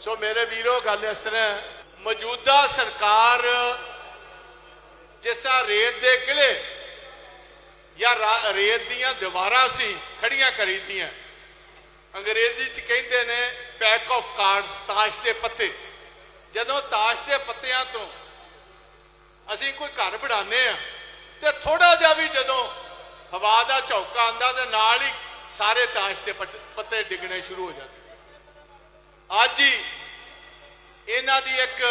ਸੋ ਮੇਰੇ ਵੀਰੋ, ਗੱਲ ਇਸ ਤਰ੍ਹਾਂ ਮੌਜੂਦਾ ਸਰਕਾਰ ਜਿਸਾ ਰੇਤ ਦੇ ਕਿਲੇ ਜਾਂ ਰਾ- ਰੇਤ ਦੀਆਂ ਦੀਵਾਰਾਂ ਸੀ ਖੜੀਆਂ ਕਰੀਦੀਆਂ ਅੰਗਰੇਜ਼ੀ ਚ ਕਹਿੰਦੇ ਨੇ ਪੈਕ ਆਫ ਕਾਰਡਸ ਤਾਸ਼ ਦੇ ਪੱਤੇ। ਜਦੋਂ ਤਾਸ਼ ਦੇ ਪੱਤਿਆਂ ਤੋਂ ਅਸੀਂ ਕੋਈ ਘਰ ਬਣਾਉਂਦੇ ਆ ਤੇ ਥੋੜਾ ਜਿਹਾ ਵੀ ਜਦੋਂ ਹਵਾ ਦਾ ਝੌਕਾ ਆਂਦਾ ਤੇ ਨਾਲ ਹੀ ਸਾਰੇ ਤਾਸ਼ ਦੇ ਪੱਤੇ ਡਿੱਗਣੇ ਸ਼ੁਰੂ ਹੋ ਜਾਂਦੇ। ਅੱਜ ਹੀ ਇਹਨਾਂ ਦੀ ਇੱਕ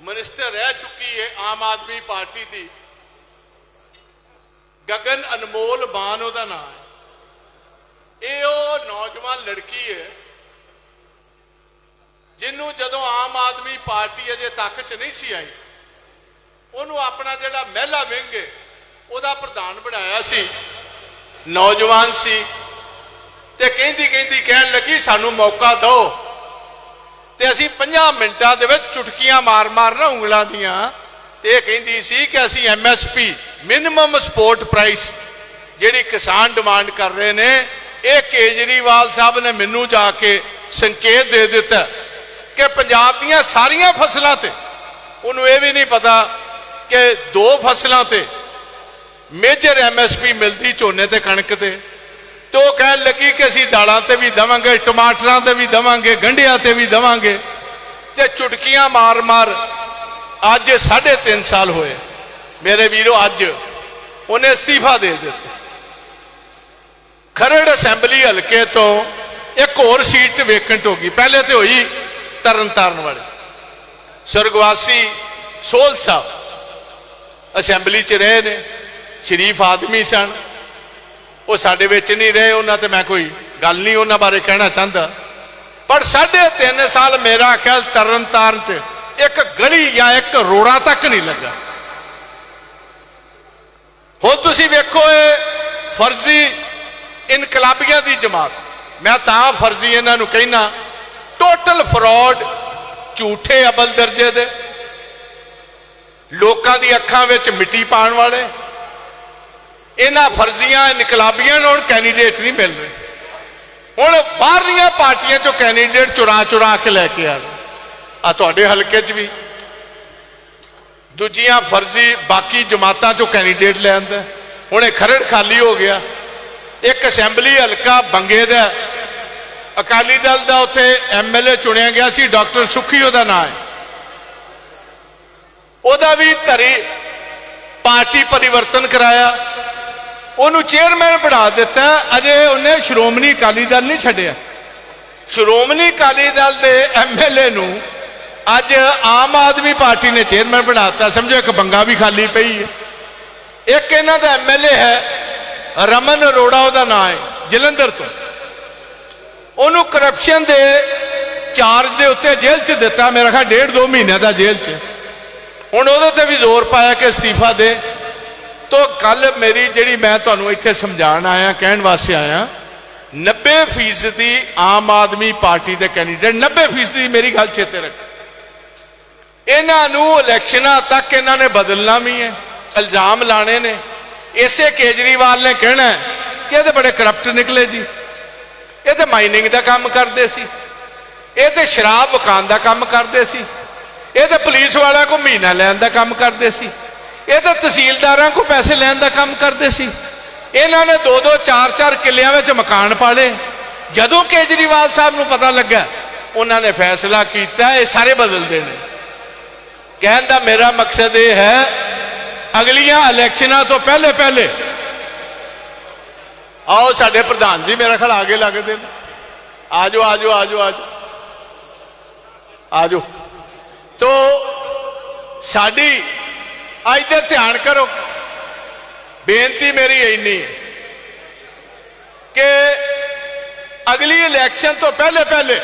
ਮਿਨਿਸਟਰ ਰਹਿ ਚੁੱਕੀ ਹੈ, ਆਮ ਆਦਮੀ ਪਾਰਟੀ ਦੀ। ਗਗਨ ਅਨਮੋਲ ਮਾਨ ਉਹਦਾ ਨਾਮ ਹੈ। ਇਹ ਉਹ ਨੌਜਵਾਨ ਲੜਕੀ ਹੈ, ਜਿਹਨੂੰ ਜਦੋਂ ਆਮ ਆਦਮੀ ਪਾਰਟੀ ਅਜੇ ਤੱਕ ਚ ਨਹੀਂ ਸੀ ਆਈ, ਉਹਨੂੰ ਆਪਣਾ ਜਿਹੜਾ ਮਹਿਲਾ ਵਿੰਗ ਹੈ, ਉਹਦਾ ਪ੍ਰਧਾਨ ਬਣਾਇਆ ਸੀ। ਨੌਜਵਾਨ ਸੀ। ਤੇ ਕਹਿੰਦੀ ਕਹਿੰਦੀ ਕਹਿਣ ਲੱਗੀ, ਸਾਨੂੰ ਮੌਕਾ ਦਿਓ। ਤੇ ਅਸੀਂ 5 ਮਿੰਟਾਂ ਦੇ ਵਿੱਚ ਚੁਟਕੀਆਂ ਮਾਰ-ਮਾਰ ਨਾ ਉਂਗਲਾਂ ਦੀਆਂ, ਤੇ ਇਹ ਕਹਿੰਦੀ ਸੀ ਕਿ ਅਸੀਂ ਐਮਐਸਪੀ ਮਿਨੀਮਮ ਸਪੋਰਟ ਪ੍ਰਾਈਸ ਜਿਹੜੀ ਕਿਸਾਨ ਡਿਮਾਂਡ ਕਰ ਰਹੇ ਨੇ, ਇਹ ਕੇਜਰੀਵਾਲ ਸਾਹਿਬ ਨੇ ਮੈਨੂੰ ਜਾ ਕੇ ਸੰਕੇਤ ਦੇ ਦਿੱਤਾ ਕਿ ਪੰਜਾਬ ਦੀਆਂ ਸਾਰੀਆਂ ਫਸਲਾਂ ਤੇ, ਉਹਨੂੰ ਇਹ ਵੀ ਨਹੀਂ ਪਤਾ ਕਿ ਦੋ ਫਸਲਾਂ ਤੇ ਮੇਜਰ ਐਮਐਸਪੀ ਮਿਲਦੀ ਝੋਨੇ ਤੇ ਕਣਕ ਤੇ। ਤੇ ਉਹ ਕਹਿਣ ਲੱਗੀ ਕਿ ਅਸੀਂ ਦਾਲਾਂ ਤੇ ਵੀ ਦਵਾਂਗੇ, ਟਮਾਟਰਾਂ ਤੇ ਵੀ ਦਵਾਂਗੇ, ਗੰਢਿਆਂ ਤੇ ਵੀ ਦਵਾਂਗੇ ਤੇ ਚੁਟਕੀਆਂ ਮਾਰ-ਮਾਰ ਅੱਜ 3.5 ਸਾਲ ਹੋਏ। ਮੇਰੇ ਵੀਰੋ, ਅੱਜ ਉਹਨੇ ਅਸਤੀਫਾ ਦੇ ਦਿੱਤਾ। ਖਰੜ ਅਸੈਂਬਲੀ ਹਲਕੇ ਤੋਂ ਇੱਕ ਹੋਰ ਸੀਟ ਵੇਕੰਟ ਹੋ ਗਈ। ਪਹਿਲੇ ਤੇ ਹੋਈ ਤਰਨਤਾਰਨ ਵਾਲੇ। ਸਰਗਵਾਸੀ ਸੋਲ ਸਾਹਿਬ ਅਸੈਂਬਲੀ 'ਚ ਰਹੇ ਨੇ, ਸ਼ਰੀਫ ਆਦਮੀ ਸਨ। ਉਹ ਸਾਡੇ ਵਿੱਚ ਨਹੀਂ ਰਹੇ, ਉਹਨਾਂ ਤੇ ਮੈਂ ਕੋਈ ਗੱਲ ਨਹੀਂ ਉਹਨਾਂ ਬਾਰੇ ਕਹਿਣਾ ਚਾਹੁੰਦਾ। ਪਰ ਸਾਢੇ ਤਿੰਨ ਸਾਲ ਮੇਰਾ ਖਿਆਲ ਤਰਨਤਾਰਨ 'ਚ ਇੱਕ ਗਲੀ ਜਾਂ ਇੱਕ ਰੋੜਾ ਤੱਕ ਨਹੀਂ ਲੱਗਾ। ਹੁਣ ਤੁਸੀਂ ਵੇਖੋ ਇਹ ਫਰਜ਼ੀ ਇਨਕਲਾਬੀਆਂ ਦੀ ਜਮਾਤ। ਮੈਂ ਤਾਂ ਫਰਜ਼ੀ ਇਹਨਾਂ ਨੂੰ ਕਹਿਣਾ ਟੋਟਲ ਫਰਾਡ ਝੂਠੇ ਅਬਲ ਦਰਜੇ ਦੇ, ਲੋਕਾਂ ਦੀ ਅੱਖਾਂ ਵਿੱਚ ਮਿੱਟੀ ਪਾਉਣ ਵਾਲੇ ਇਹਨਾਂ ਫਰਜ਼ੀਆਂ ਇਨਕਲਾਬੀਆਂ ਨੂੰ ਹੁਣ ਕੈਂਡੀਡੇਟ ਨਹੀਂ ਮਿਲ ਰਹੇ। ਹੁਣ ਬਾਹਰਲੀਆਂ ਪਾਰਟੀਆਂ ਚੋਂ ਕੈਂਡੀਡੇਟ ਚੁਰਾ ਚੁਰਾ ਕੇ ਲੈ ਕੇ ਆ ਰਹੇ। ਆ ਤੁਹਾਡੇ ਹਲਕੇ 'ਚ ਵੀ। ਦੂਜੀਆਂ ਫਰਜ਼ੀ ਬਾਕੀ ਜਮਾਤਾਂ ਚੋਂ ਕੈਂਡੀਡੇਟ ਲੈ ਆਂਦਾ। ਹੁਣ ਇਹ ਖਰੜ ਖਾਲੀ ਹੋ ਗਿਆ। ਇੱਕ ਅਸੈਂਬਲੀ ਹਲਕਾ ਬੰਗੇ ਦਾ ਅਕਾਲੀ ਦਲ ਦਾ ਉੱਥੇ ਐਮਐਲਏ ਚੁਣਿਆ ਗਿਆ ਸੀ, ਡਾਕਟਰ ਸੁਖੀ ਉਹਦਾ ਨਾਮ ਹੈ। ਉਹਦਾ ਵੀ ਧਰੀ ਪਾਰਟੀ ਪਰਿਵਰਤਨ ਕਰਾਇਆ। ਉਹਨੂੰ ਚੇਅਰਮੈਨ ਬਣਾ ਦਿੱਤਾ, ਅਜੇ ਉਹਨੇ ਸ਼੍ਰੋਮਣੀ ਅਕਾਲੀ ਦਲ ਨਹੀਂ ਛੱਡਿਆ। ਸ਼੍ਰੋਮਣੀ ਅਕਾਲੀ ਦਲ ਦੇ ਐਮਐਲਏ ਨੂੰ ਅੱਜ ਆਮ ਆਦਮੀ ਪਾਰਟੀ ਨੇ ਚੇਅਰਮੈਨ ਬਣਾਤਾ ਸਮਝੋ, ਇੱਕ ਬੰਗਾ ਵੀ ਖਾਲੀ ਪਈ ਹੈ। ਇੱਕ ਇਹਨਾਂ ਦਾ ਐਮਐਲਏ ਹੈ, ਰਮਨ ਅਰੋੜਾ, ਉਹਦਾ ਨਾਮ ਹੈ, ਜਲੰਧਰ ਤੋਂ। ਉਹਨੂੰ ਕਰਪਸ਼ਨ ਦੇ ਚਾਰਜ ਦੇ ਉੱਤੇ ਜੇਲ੍ਹ 'ਚ ਦਿੱਤਾ। ਮੇਰਾ ਖਿਆਲ ਡੇਢ ਦੋ ਮਹੀਨਿਆਂ ਦਾ ਜੇਲ੍ਹ 'ਚ। ਹੁਣ ਉਹਦੇ ਤੇ ਵੀ ਜ਼ੋਰ ਪਾਇਆ ਕਿ ਅਸਤੀਫਾ ਦੇ। ਤੋਂ ਕੱਲ ਮੇਰੀ ਜਿਹੜੀ ਮੈਂ ਤੁਹਾਨੂੰ ਇੱਥੇ ਸਮਝਾਉਣ ਆਇਆ, ਕਹਿਣ ਵਾਸਤੇ ਆਇਆ 90% ਦੀ ਆਮ ਆਦਮੀ ਪਾਰਟੀ ਦੇ ਕੈਂਡੀਡੇਟ 90% ਦੀ ਮੇਰੀ ਗੱਲ ਚੇਤੇ ਰੱਖ। ਇਹਨਾਂ ਨੂੰ ਇਲੈਕਸ਼ਨਾਂ ਤੱਕ ਇਹਨਾਂ ਨੇ ਬਦਲਣਾ ਵੀ ਹੈ, ਇਲਜ਼ਾਮ ਲਾਣੇ ਨੇ। ਇਸੇ ਕੇਜਰੀਵਾਲ ਨੇ ਕਹਿਣਾ ਕਿ ਇਹ ਤੇ ਬੜੇ ਕਰਪਟ ਨਿਕਲੇ ਜੀ। ਇਹ ਤੇ ਮਾਈਨਿੰਗ ਦਾ ਕੰਮ ਕਰਦੇ ਸੀ। ਇਹ ਤੇ ਸ਼ਰਾਬ ਵਕਾਨ ਦਾ ਕੰਮ ਕਰਦੇ ਸੀ। ਇਹ ਤੇ ਪੁਲਿਸ ਵਾਲਿਆਂ ਕੋ ਮਹੀਨਾ ਲੈਣ ਦਾ ਕੰਮ ਕਰਦੇ ਸੀ। ਇਹ ਤਾਂ ਤਹਿਸੀਲਦਾਰਾਂ ਕੋ ਪੈਸੇ ਲੈਣ ਦਾ ਕੰਮ ਕਰਦੇ ਸੀ। ਇਹਨਾਂ ਨੇ ਦੋ ਦੋ, ਚਾਰ ਚਾਰ ਕਿੱਲਿਆਂ ਵਿੱਚ ਮਕਾਨ ਪਾਲੇ। ਜਦੋਂ ਕੇਜਰੀਵਾਲ ਸਾਹਿਬ ਨੂੰ ਪਤਾ ਲੱਗਾ, ਉਹਨਾਂ ਨੇ ਫੈਸਲਾ ਕੀਤਾ, ਇਹ ਸਾਰੇ ਬਦਲ ਦੇਣੇ ਕਹਿਣ ਦਾ ਮੇਰਾ ਮਕਸਦ ਇਹ ਹੈ, ਅਗਲੀਆਂ ਇਲੈਕਸ਼ਨਾਂ ਤੋਂ ਪਹਿਲੇ ਪਹਿਲੇ। ਆਓ ਸਾਡੇ ਪ੍ਰਧਾਨ ਜੀ, ਮੇਰਾ ਖਿਆਲ ਆਗੇ ਲੱਗਦੇ ਨੇ। ਆਜੋ ਆਜੋ ਆਜੋ ਆਜੋ। ਆਜੋ। ਤੋ, ਸਾਡੀ ਅੱਜ ਦੇ ਧਿਆਨ ਕਰੋ। ਬੇਨਤੀ ਮੇਰੀ ਇੰਨੀ ਹੈ ਕਿ ਅਗਲੀ ਇਲੈਕਸ਼ਨ ਤੋਂ ਪਹਿਲੇ ਪਹਿਲੇ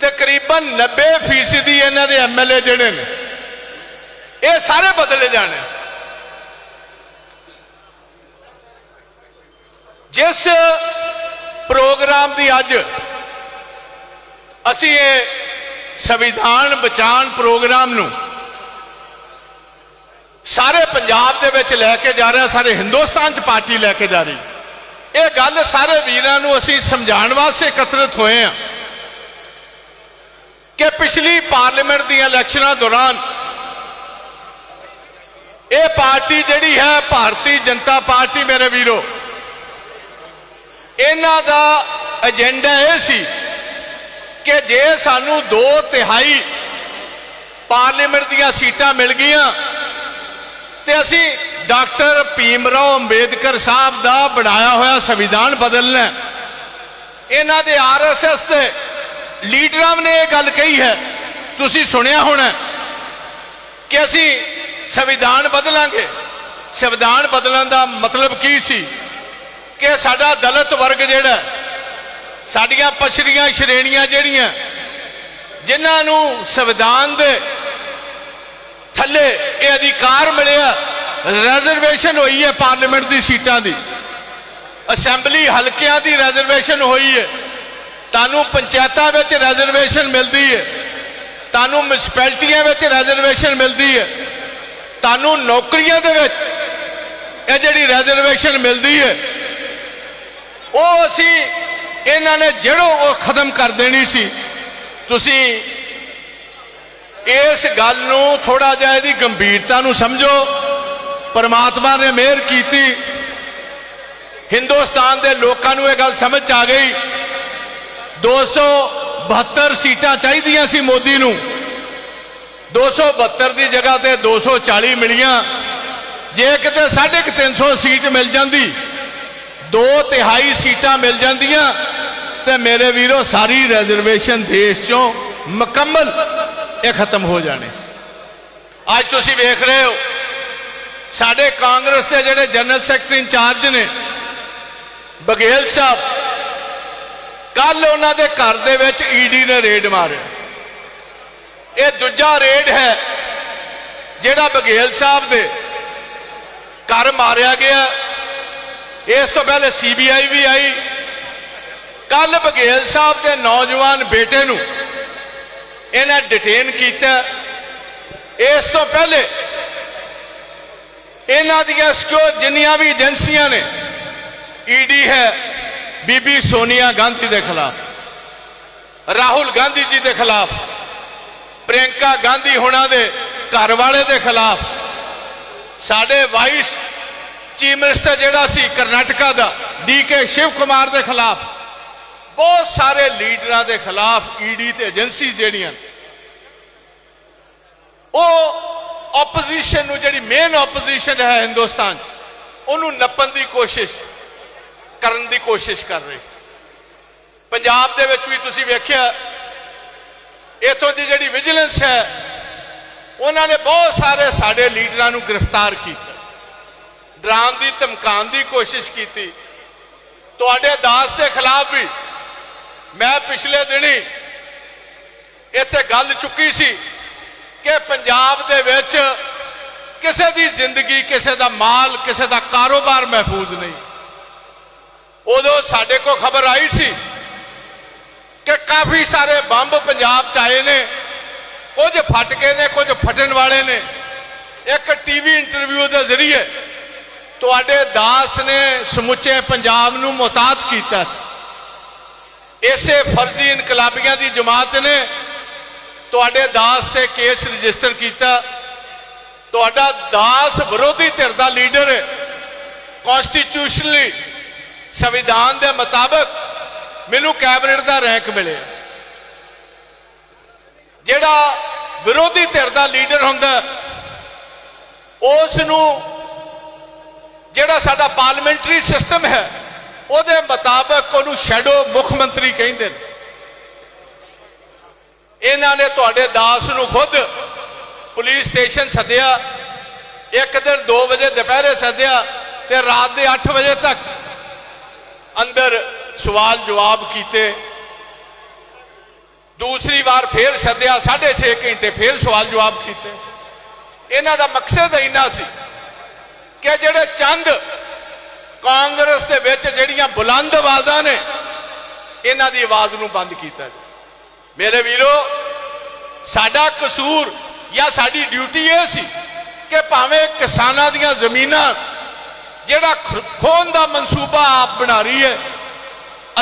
ਤਕਰੀਬਨ 90% ਦੀ ਇਹਨਾਂ ਦੇ ਐਮਐਲਏ ਜਿਹੜੇ ਨੇ, ਇਹ ਸਾਰੇ ਬਦਲੇ ਜਾਣੇ। ਜਿਸ ਪ੍ਰੋਗਰਾਮ ਦੀ ਅੱਜ ਅਸੀਂ ਇਹ ਸੰਵਿਧਾਨ ਬਚਾਉਣ ਪ੍ਰੋਗਰਾਮ ਨੂੰ ਸਾਰੇ ਪੰਜਾਬ ਦੇ ਵਿੱਚ ਲੈ ਕੇ ਜਾ ਰਿਹਾ, ਸਾਰੇ ਹਿੰਦੁਸਤਾਨ 'ਚ ਪਾਰਟੀ ਲੈ ਕੇ ਜਾ ਰਹੀ। ਇਹ ਗੱਲ ਸਾਰੇ ਵੀਰਾਂ ਨੂੰ ਅਸੀਂ ਸਮਝਾਉਣ ਵਾਸਤੇ ਇਕੱਤਰਿਤ ਹੋਏ ਆ ਕਿ ਪਿਛਲੀ ਪਾਰਲੀਮੈਂਟ ਦੀਆਂ ਇਲੈਕਸ਼ਨਾਂ ਦੌਰਾਨ ਇਹ ਪਾਰਟੀ ਜਿਹੜੀ ਹੈ, ਭਾਰਤੀ ਜਨਤਾ ਪਾਰਟੀ ਮੇਰੇ ਵੀਰੋ, ਇਹਨਾਂ ਦਾ ਏਜੰਡਾ ਇਹ ਸੀ ਕਿ ਜੇ ਸਾਨੂੰ 2 ਤਿਹਾਈ ਪਾਰਲੀਮੈਂਟ ਦੀਆਂ ਸੀਟਾਂ ਮਿਲ ਗਈਆਂ ਤੇ ਅਸੀਂ ਡਾਕਟਰ ਭੀਮਰਾਓ ਅੰਬੇਦਕਰ ਸਾਹਿਬ ਦਾ ਬਣਾਇਆ ਹੋਇਆ ਸੰਵਿਧਾਨ ਬਦਲਣਾ ਇਹਨਾਂ ਦੇ ਆਰਐਸਐਸ ਦੇ ਲੀਡਰਾਂ ਨੇ ਇਹ ਗੱਲ ਕਹੀ ਹੈ। ਤੁਸੀਂ ਸੁਣਿਆ ਹੋਣਾ ਕਿ ਅਸੀਂ ਸੰਵਿਧਾਨ ਬਦਲਾਂਗੇ। ਸੰਵਿਧਾਨ ਬਦਲਣ ਦਾ ਮਤਲਬ ਕੀ ਸੀ? ਕਿ ਸਾਡਾ ਦਲਿਤ ਵਰਗ ਜਿਹੜਾ ਸਾਡੀਆਂ ਪਛੜੀਆਂ ਸ਼੍ਰੇਣੀਆਂ ਜਿਹੜੀਆਂ, ਜਿਨ੍ਹਾਂ ਨੂੰ ਸੰਵਿਧਾਨ ਦੇ ਥੱਲੇ ਇਹ ਅਧਿਕਾਰ ਮਿਲਿਆ। ਰਿਜ਼ਰਵੇਸ਼ਨ ਹੋਈ ਹੈ ਪਾਰਲੀਮੈਂਟ ਦੀ ਸੀਟਾਂ ਦੀ। ਅਸੈਂਬਲੀ ਹਲਕਿਆਂ ਦੀ ਰਿਜ਼ਰਵੇਸ਼ਨ ਹੋਈ ਹੈ। ਤੁਹਾਨੂੰ ਪੰਚਾਇਤਾਂ ਵਿੱਚ ਰਿਜ਼ਰਵੇਸ਼ਨ ਮਿਲਦੀ ਹੈ। ਤੁਹਾਨੂੰ ਮਿਊਨਿਸਪੈਲਿਟੀਆਂ ਵਿੱਚ ਰਿਜ਼ਰਵੇਸ਼ਨ ਮਿਲਦੀ ਹੈ। ਤੁਹਾਨੂੰ ਨੌਕਰੀਆਂ ਦੇ ਵਿੱਚ ਇਹ ਜਿਹੜੀ ਰਿਜ਼ਰਵੇਸ਼ਨ ਮਿਲਦੀ ਹੈ, ਉਹ ਅਸੀਂ ਇਹਨਾਂ ਨੇ ਜਿਹੜੋਂ ਉਹ ਖਤਮ ਕਰ ਦੇਣੀ ਸੀ। ਤੁਸੀਂ ਇਸ ਗੱਲ ਨੂੰ ਥੋੜਾ ਜਿਹਾ ਇਹਦੀ ਗੰਭੀਰਤਾ ਨੂੰ ਸਮਝੋ। ਪਰਮਾਤਮਾ ਨੇ ਮਿਹਰ ਕੀਤੀ। ਹਿੰਦੁਸਤਾਨ ਦੇ ਲੋਕਾਂ ਨੂੰ ਇਹ ਗੱਲ ਸਮਝ 'ਚ ਆ ਗਈ। 272 ਸੀਟਾਂ ਚਾਹੀਦੀਆਂ ਸੀ ਮੋਦੀ ਨੂੰ। 272 ਦੀ ਜਗ੍ਹਾ ਤੇ 240 ਮਿਲੀਆਂ। ਜੇ ਕਿਤੇ 350 ਸੀਟ ਮਿਲ ਜਾਂਦੀ, ਦੋ ਤਿਹਾਈ ਸੀਟਾਂ ਮਿਲ ਜਾਂਦੀਆਂ, ਤੇ ਮੇਰੇ ਵੀਰੋ, ਸਾਰੀ ਰਿਜ਼ਰਵੇਸ਼ਨ ਦੇਸ਼ ਚੋਂ ਮੁਕੰਮਲ ਇਹ ਖਤਮ ਹੋ ਜਾਣੇ। ਅੱਜ ਤੁਸੀਂ ਵੇਖ ਰਹੇ ਹੋ, ਸਾਡੇ ਕਾਂਗਰਸ ਦੇ ਜਿਹੜੇ ਜਨਰਲ ਸੈਕਟਰੀ ਇੰਚਾਰਜ ਨੇ ਬਗੇਲ ਸਾਹਿਬ ਕੱਲ ਉਹਨਾਂ ਦੇ ਘਰ ਦੇ ਵਿੱਚ ਈਡੀ ਨੇ ਰੇਡ ਮਾਰਿਆ। ਇਹ ਦੂਜਾ ਰੇਡ ਹੈ, ਜਿਹੜਾ ਬਗੇਲ ਸਾਹਿਬ ਦੇ ਘਰ ਮਾਰਿਆ ਗਿਆ। ਇਸ ਤੋਂ ਪਹਿਲੇ ਸੀਬੀਆਈ ਵੀ ਆਈ। ਕੱਲ ਬਗੇਲ ਸਾਹਿਬ ਦੇ ਨੌਜਵਾਨ ਬੇਟੇ ਨੂੰ ਇਹਨਾਂ ਡਿਟੇਨ ਕੀਤਾ। ਇਸ ਤੋਂ ਪਹਿਲੇ ਇਹਨਾਂ ਦੀਆਂ ਸਕੋ ਜਿੰਨੀਆਂ ਵੀ ਏਜੰਸੀਆਂ ਨੇ ਈਡੀ ਹੈ, ਬੀਬੀ ਸੋਨੀਆ ਗਾਂਧੀ ਦੇ ਖਿਲਾਫ, ਰਾਹੁਲ ਗਾਂਧੀ ਜੀ ਦੇ ਖਿਲਾਫ, ਪ੍ਰਿਯੰਕਾ ਗਾਂਧੀ ਹੋਣਾ ਦੇ ਘਰ ਵਾਲੇ ਦੇ ਖਿਲਾਫ, ਸਾਡੇ ਵਾਈਸ ਚੀਫ ਮਿਨਿਸਟਰ ਜਿਹੜਾ ਸੀ ਕਰਨਾਟਕਾ ਦਾ ਡੀਕੇ ਸ਼ਿਵ ਕੁਮਾਰ ਦੇ ਖਿਲਾਫ ਬਹੁਤ ਸਾਰੇ ਲੀਡਰਾਂ ਦੇ ਖਿਲਾਫ ਈਡੀ ਤੇ ਏਜੰਸੀ ਜਿਹੜੀਆਂ ਉਹ ਆਪੋਜੀਸ਼ਨ ਨੂੰ ਜਿਹੜੀ ਮੇਨ ਆਪੋਜੀਸ਼ਨ ਹੈ ਹਿੰਦੁਸਤਾਨ ਉਹਨੂੰ ਨੱਪਣ ਦੀ ਕੋਸ਼ਿਸ਼, ਕਰਨ ਦੀ ਕੋਸ਼ਿਸ਼ ਕਰ ਰਹੇ। ਪੰਜਾਬ ਦੇ ਵਿੱਚ ਵੀ ਤੁਸੀਂ ਵੇਖਿਆ, ਇਥੋਂ ਦੀ ਜਿਹੜੀ ਵਿਜੀਲੈਂਸ ਹੈ, ਉਹਨਾਂ ਨੇ ਬਹੁਤ ਸਾਰੇ ਸਾਡੇ ਲੀਡਰਾਂ ਨੂੰ ਗ੍ਰਿਫਤਾਰ ਕੀਤਾ। ਡਰਾਉਣ ਦੀ, ਧਮਕਾਉਣ ਦੀ ਕੋਸ਼ਿਸ਼ ਕੀਤੀ। ਤੁਹਾਡੇ ਦਾਸ ਦੇ ਖਿਲਾਫ ਵੀ ਮੈਂ ਪਿਛਲੇ ਦਿਨੀ ਇੱਥੇ ਗੱਲ ਚੁੱਕੀ ਸੀ ਕਿ ਪੰਜਾਬ ਦੇ ਵਿੱਚ ਕਿਸੇ ਦੀ ਜ਼ਿੰਦਗੀ, ਕਿਸੇ ਦਾ ਮਾਲ, ਕਿਸੇ ਦਾ ਕਾਰੋਬਾਰ ਮਹਿਫੂਜ਼ ਨਹੀਂ। ਉਦੋਂ ਸਾਡੇ ਕੋਲ ਖਬਰ ਆਈ ਸੀ ਕਿ ਕਾਫੀ ਸਾਰੇ ਬੰਬ ਪੰਜਾਬ ਚ ਆਏ ਨੇ, ਕੁਝ ਫਟ ਗਏ ਨੇ, ਕੁਝ ਫਟਣ ਵਾਲੇ ਨੇ। ਇੱਕ ਟੀਵੀ ਇੰਟਰਵਿਊ ਦੇ ਜ਼ਰੀਏ ਤੁਹਾਡੇ ਦਾਸ ਨੇ ਸਮੁੱਚੇ ਪੰਜਾਬ ਨੂੰ ਮੁਤਾਤ ਕੀਤਾ ਸੀ। ਇਸੇ ਫਰਜ਼ੀ ਇਨਕਲਾਬੀਆਂ ਦੀ ਜਮਾਤ ਨੇ ਤੁਹਾਡੇ ਦਾਸ ਤੇ ਕੇਸ ਰਜਿਸਟਰ ਕੀਤਾ। ਤੁਹਾਡਾ ਦਾਸ ਵਿਰੋਧੀ ਧਿਰ ਦਾ ਲੀਡਰ ਹੈ ਕਨਸਟੀਟਿਊਸ਼ਨਲੀ ਸੰਵਿਧਾਨ ਦੇ ਮੁਤਾਬਕ ਮੈਨੂੰ ਕੈਬਨਿਟ ਦਾ ਰੈਂਕ ਮਿਲਿਆ। ਜਿਹੜਾ ਵਿਰੋਧੀ ਧਿਰ ਦਾ ਲੀਡਰ ਹੁੰਦਾ ਉਸ ਨੂੰ ਜਿਹੜਾ ਸਾਡਾ ਪਾਰਲੀਮੈਂਟਰੀ ਸਿਸਟਮ ਹੈ ਉਹਦੇ ਮੁਤਾਬਕ ਉਹਨੂੰ ਸ਼ੈਡੋ ਮੁੱਖ ਮੰਤਰੀ ਕਹਿੰਦੇ ਨੇ। ਇਹਨਾਂ ਨੇ ਤੁਹਾਡੇ ਦਾਸ ਨੂੰ ਖੁਦ ਪੁਲਿਸ ਸਟੇਸ਼ਨ ਸੱਦਿਆ, ਇੱਕ ਦਿਨ 2 ਵਜੇ ਦੁਪਹਿਰੇ ਸੱਦਿਆ ਤੇ ਰਾਤ ਦੇ 8 ਵਜੇ ਤੱਕ ਅੰਦਰ ਸਵਾਲ ਜਵਾਬ ਕੀਤੇ। ਦੂਸਰੀ ਵਾਰ ਫੇਰ ਸੱਦਿਆ 6.5 ਘੰਟੇ ਫੇਰ ਸਵਾਲ ਜਵਾਬ ਕੀਤੇ। ਇਹਨਾਂ ਦਾ ਮਕਸਦ ਇੰਨਾ ਸੀ ਕਿ ਜਿਹੜੇ ਚੰਦ ਕਾਂਗਰਸ ਦੇ ਵਿੱਚ ਜਿਹੜੀਆਂ ਬੁਲੰਦ ਆਵਾਜ਼ਾਂ ਨੇ, ਇਹਨਾਂ ਦੀ ਆਵਾਜ਼ ਨੂੰ ਬੰਦ ਕੀਤਾ ਮੇਰੇ ਵੀਰੋ, ਸਾਡਾ ਕਸੂਰ ਜਾਂ ਸਾਡੀ ਡਿਊਟੀ ਇਹ ਸੀ ਕਿ ਭਾਵੇਂ ਕਿਸਾਨਾਂ ਦੀਆਂ ਜ਼ਮੀਨਾਂ ਜਿਹੜਾ ਖ- ਦਾ ਮਨਸੂਬਾ ਆਪ ਬਣਾ ਰਹੀ ਹੈ,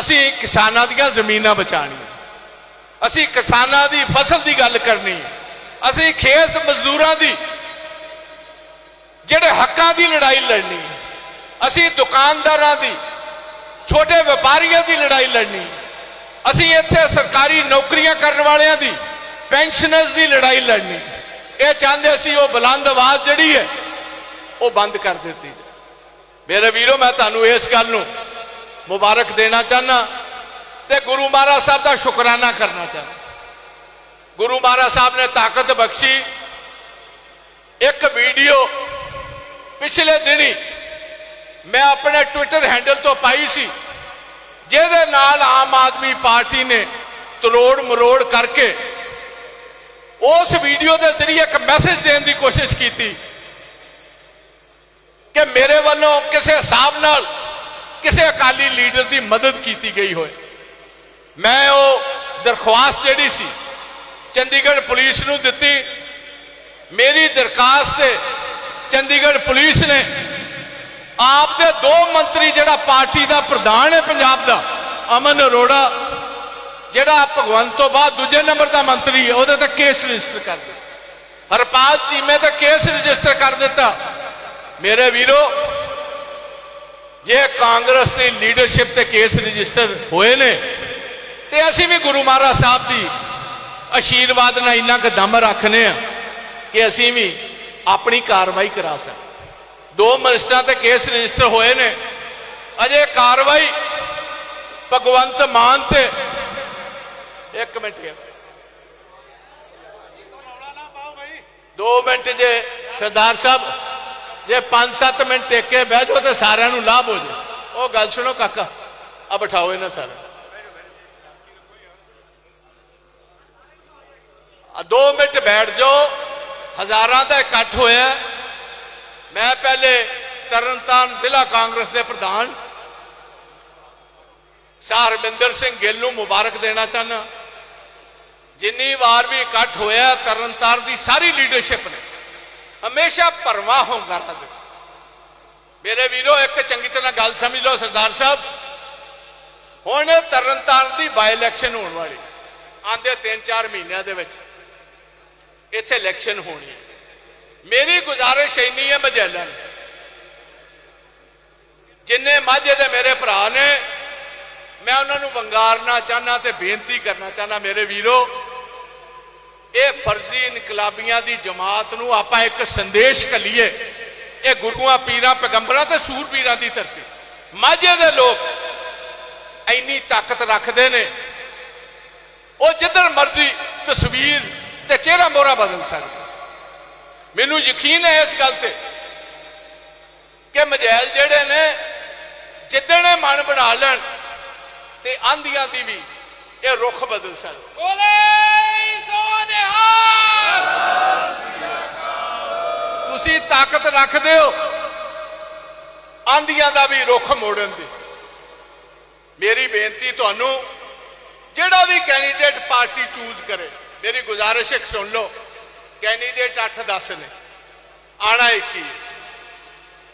ਅਸੀਂ ਕਿਸਾਨਾਂ ਦੀਆਂ ਜ਼ਮੀਨਾਂ ਬਚਾਣੀਆਂ ਅਸੀਂ ਕਿਸਾਨਾਂ ਦੀ ਫਸਲ ਦੀ ਗੱਲ ਕਰਨੀ ਹੈ। ਅਸੀਂ ਖੇਤ ਮਜ਼ਦੂਰਾਂ ਦੀ, ਜਿਹੜੇ ਹੱਕਾਂ ਦੀ ਲੜਾਈ ਲੜਨੀ ਹੈ। ਅਸੀਂ ਦੁਕਾਨਦਾਰਾਂ ਦੀ, ਛੋਟੇ ਵਪਾਰੀਆਂ ਦੀ ਲੜਾਈ ਲੜਨੀ, ਅਸੀਂ ਇੱਥੇ ਸਰਕਾਰੀ ਨੌਕਰੀਆਂ ਕਰਨ ਵਾਲਿਆਂ ਦੀ, ਪੈਨਸ਼ਨਰਸ ਦੀ ਲੜਾਈ ਲੜਨੀ। ਇਹ ਚਾਹੁੰਦੇ ਸੀ ਉਹ ਬੁਲੰਦ ਆਵਾਜ਼ ਜਿਹੜੀ ਹੈ, ਉਹ ਬੰਦ ਕਰ ਦਿੱਤੀ ਮੇਰੇ ਵੀਰੋ, ਮੈਂ ਤੁਹਾਨੂੰ ਇਸ ਗੱਲ ਨੂੰ ਮੁਬਾਰਕ ਦੇਣਾ ਚਾਹਨਾ ਤੇ ਗੁਰੂ ਮਹਾਰਾਜ ਸਾਹਿਬ ਦਾ ਸ਼ੁਕਰਾਨਾ ਕਰਨਾ ਚਾਹਨਾ ਗੁਰੂ ਮਹਾਰਾਜ ਸਾਹਿਬ ਨੇ ਤਾਕਤ ਬਖਸ਼ੀ। ਇੱਕ ਵੀਡੀਓ ਪਿਛਲੇ ਦਿਨੀ ਮੈਂ ਆਪਣੇ ਟਵਿੱਟਰ ਹੈਂਡਲ ਤੋਂ ਪਾਈ ਸੀ, ਜਿਹਦੇ ਨਾਲ ਆਮ ਆਦਮੀ ਪਾਰਟੀ ਨੇ ਤਰੋੜ ਮਰੋੜ ਕਰਕੇ ਉਸ ਵੀਡੀਓ ਦੇ ਜ਼ਰੀਏ ਇੱਕ ਮੈਸੇਜ ਦੇਣ ਦੀ ਕੋਸ਼ਿਸ਼ ਕੀਤੀ ਕਿ ਮੇਰੇ ਵੱਲੋਂ ਕਿਸੇ ਹਿਸਾਬ ਨਾਲ ਕਿਸੇ ਅਕਾਲੀ ਲੀਡਰ ਦੀ ਮਦਦ ਕੀਤੀ ਗਈ ਹੋਏ। ਮੈਂ ਉਹ ਦਰਖਾਸਤ ਜਿਹੜੀ ਸੀ, ਚੰਡੀਗੜ੍ਹ ਪੁਲਿਸ ਨੂੰ ਦਿੱਤੀ। ਮੇਰੀ ਦਰਖਾਸਤ ਤੇ ਚੰਡੀਗੜ੍ਹ ਪੁਲਿਸ ਨੇ ਆਪ ਦੇ ਦੋ ਮੰਤਰੀ ਜਿਹੜਾ ਪਾਰਟੀ ਦਾ ਪ੍ਰਧਾਨ ਹੈ ਪੰਜਾਬ ਦਾ, ਅਮਨ ਅਰੋੜਾ, ਜਿਹੜਾ ਭਗਵੰਤ ਤੋਂ ਬਾਅਦ ਦੂਜੇ ਨੰਬਰ ਦਾ ਮੰਤਰੀ ਹੈ, ਉਹਦੇ ਤੇ ਕੇਸ ਰਜਿਸਟਰ ਕਰ ਦਿੱਤਾ। ਹਰਪਾਲ ਚੀਮੇ ਤੇ ਕੇਸ ਰਜਿਸਟਰ ਕਰ ਦਿੱਤਾ। ਮੇਰੇ ਵੀਰੋ, ਜੇ ਕਾਂਗਰਸ ਦੀ ਲੀਡਰਸ਼ਿਪ ਤੇ ਕੇਸ ਰਜਿਸਟਰ ਹੋਏ ਨੇ, ਤੇ ਅਸੀਂ ਵੀ ਗੁਰੂ ਮਹਾਰਾਜ ਸਾਹਿਬ ਦੀ ਆਸ਼ੀਰਵਾਦ ਨਾਲ ਇੰਨਾ ਕੁ ਦਮ ਰੱਖਨੇ ਆ ਕਿ ਅਸੀਂ ਵੀ ਆਪਣੀ ਕਾਰਵਾਈ ਕਰਾ ਸਕਦੇ ਦੋ ਮਿਨਿਸਟਰਾਂ ਤੇ ਕੇਸ ਰਜਿਸਟਰ ਹੋਏ ਨੇ। ਅਜੇ ਕਾਰਵਾਈ ਭਗਵੰਤ ਮਾਨ ਤੇ ਇੱਕ ਮਿੰਟ ਗਿਆ ਦੋ ਮਿੰਟ ਜੇ ਸਰਦਾਰ ਸਾਹਿਬ, ਜੇ 5-7 ਮਿੰਟ ਟੇਕ ਕੇ ਬਹਿ ਜਾਓ ਤੇ ਸਾਰਿਆਂ ਨੂੰ ਲਾਭ ਹੋ ਜਾਏ ਉਹ ਗੱਲ ਸੁਣੋ ਕਾਕਾ ਆ ਬਿਠਾਓ ਇਹਨਾਂ ਸਾਰਿਆਂ ਆ 2 ਮਿੰਟ ਬੈਠ ਜਾਓ, ਹਜ਼ਾਰਾਂ ਦਾ ਇਕੱਠ ਹੋਇਆ। ਮੈਂ ਪਹਿਲੇ ਤਰਨਤਾਰਨ ਜ਼ਿਲ੍ਹਾ ਕਾਂਗਰਸ ਦੇ ਪ੍ਰਧਾਨ ਸ਼ਾਹ ਹਰਮਿੰਦਰ ਸਿੰਘ ਗਿੱਲ ਨੂੰ ਮੁਬਾਰਕ ਦੇਣਾ ਚਾਹਨਾ ਜਿੰਨੀ ਵਾਰ ਵੀ ਇਕੱਠ ਹੋਇਆ, ਤਰਨਤਾਰਨ ਦੀ ਸਾਰੀ ਲੀਡਰਸ਼ਿਪ ਨੇ ਹਮੇਸ਼ਾ ਭਰਵਾ ਹੁੰਗਾਰਾ ਦਿੱਤਾ ਮੇਰੇ ਵੀਰੋ, ਇੱਕ ਚੰਗੀ ਤਰ੍ਹਾਂ ਗੱਲ ਸਮਝ ਲਓ ਸਰਦਾਰ ਸਾਹਿਬ। ਹੁਣ ਤਰਨਤਾਰਨ ਦੀ ਬਾਈ ਇਲੈਕਸ਼ਨ ਹੋਣ ਵਾਲੀ, ਆਂਦੇ 3-4 ਮਹੀਨਿਆਂ ਦੇ ਵਿੱਚ ਇੱਥੇ ਇਲੈਕਸ਼ਨ ਹੋਣੀ ਹੈ। ਮੇਰੀ ਗੁਜ਼ਾਰਿਸ਼ ਇੰਨੀ ਹੈ ਮਜੈਲਾਂ ਜਿੰਨੇ ਮਾਝੇ ਦੇ ਮੇਰੇ ਭਰਾ ਨੇ, ਮੈਂ ਉਹਨਾਂ ਨੂੰ ਵੰਗਾਰਨਾ ਚਾਹਨਾ ਤੇ ਬੇਨਤੀ ਕਰਨਾ ਚਾਹਨਾ, ਮੇਰੇ ਵੀਰੋ, ਇਹ ਫਰਜ਼ੀ ਇਨਕਲਾਬੀਆਂ ਦੀ ਜਮਾਤ ਨੂੰ ਆਪਾਂ ਇੱਕ ਸੰਦੇਸ਼ ਕੱਲੀਏ ਇਹ ਗੁਰੂਆਂ, ਪੀਰਾਂ, ਪੈਗੰਬਰਾਂ ਤੇ ਸੂਰ ਪੀਰਾਂ ਦੀ ਧਰਤੀ। ਮਾਝੇ ਦੇ ਲੋਕ ਇੰਨੀ ਤਾਕਤ ਰੱਖਦੇ ਨੇ, ਉਹ ਜਿੱਧਰ ਮਰਜ਼ੀ ਤਸਵੀਰ ਤੇ ਚਿਹਰਾ ਮੋਰਾ ਬਦਲ ਸਕਦੇ। ਮੈਨੂੰ ਯਕੀਨ ਹੈ ਇਸ ਗੱਲ ਤੇ ਕਿ ਮਜੈਲ ਜਿਹੜੇ ਨੇ ਜਿੱਦਣੇ ਮਨ ਬਣਾ ਲੈਣ ਤੇ ਆਂਦੀਆਂ ਦੀ ਵੀ ਇਹ ਰੁੱਖ ਬਦਲ ਸਕਦਾ ਬੋਲੇ ਸੋਨਿਹਾਲ ਤੁਸੀਂ ਤਾਕਤ ਰੱਖਦੇ ਹੋ ਆਂਦੀਆਂ ਦਾ ਵੀ ਰੁੱਖ ਮੋੜਨ ਦੀ। ਮੇਰੀ ਬੇਨਤੀ ਤੁਹਾਨੂੰ ਜਿਹੜਾ ਵੀ ਕੈਂਡੀਡੇਟ ਪਾਰਟੀ ਚੂਜ਼ ਕਰੇ ਮੇਰੀ ਗੁਜ਼ਾਰਿਸ਼ ਇੱਕ ਸੁਣ ਲਓ। ਕੈਂਡੀਡੇਟ 8-10 ਨੇ, ਆਣਾ ਇੱਕ ਹੀ।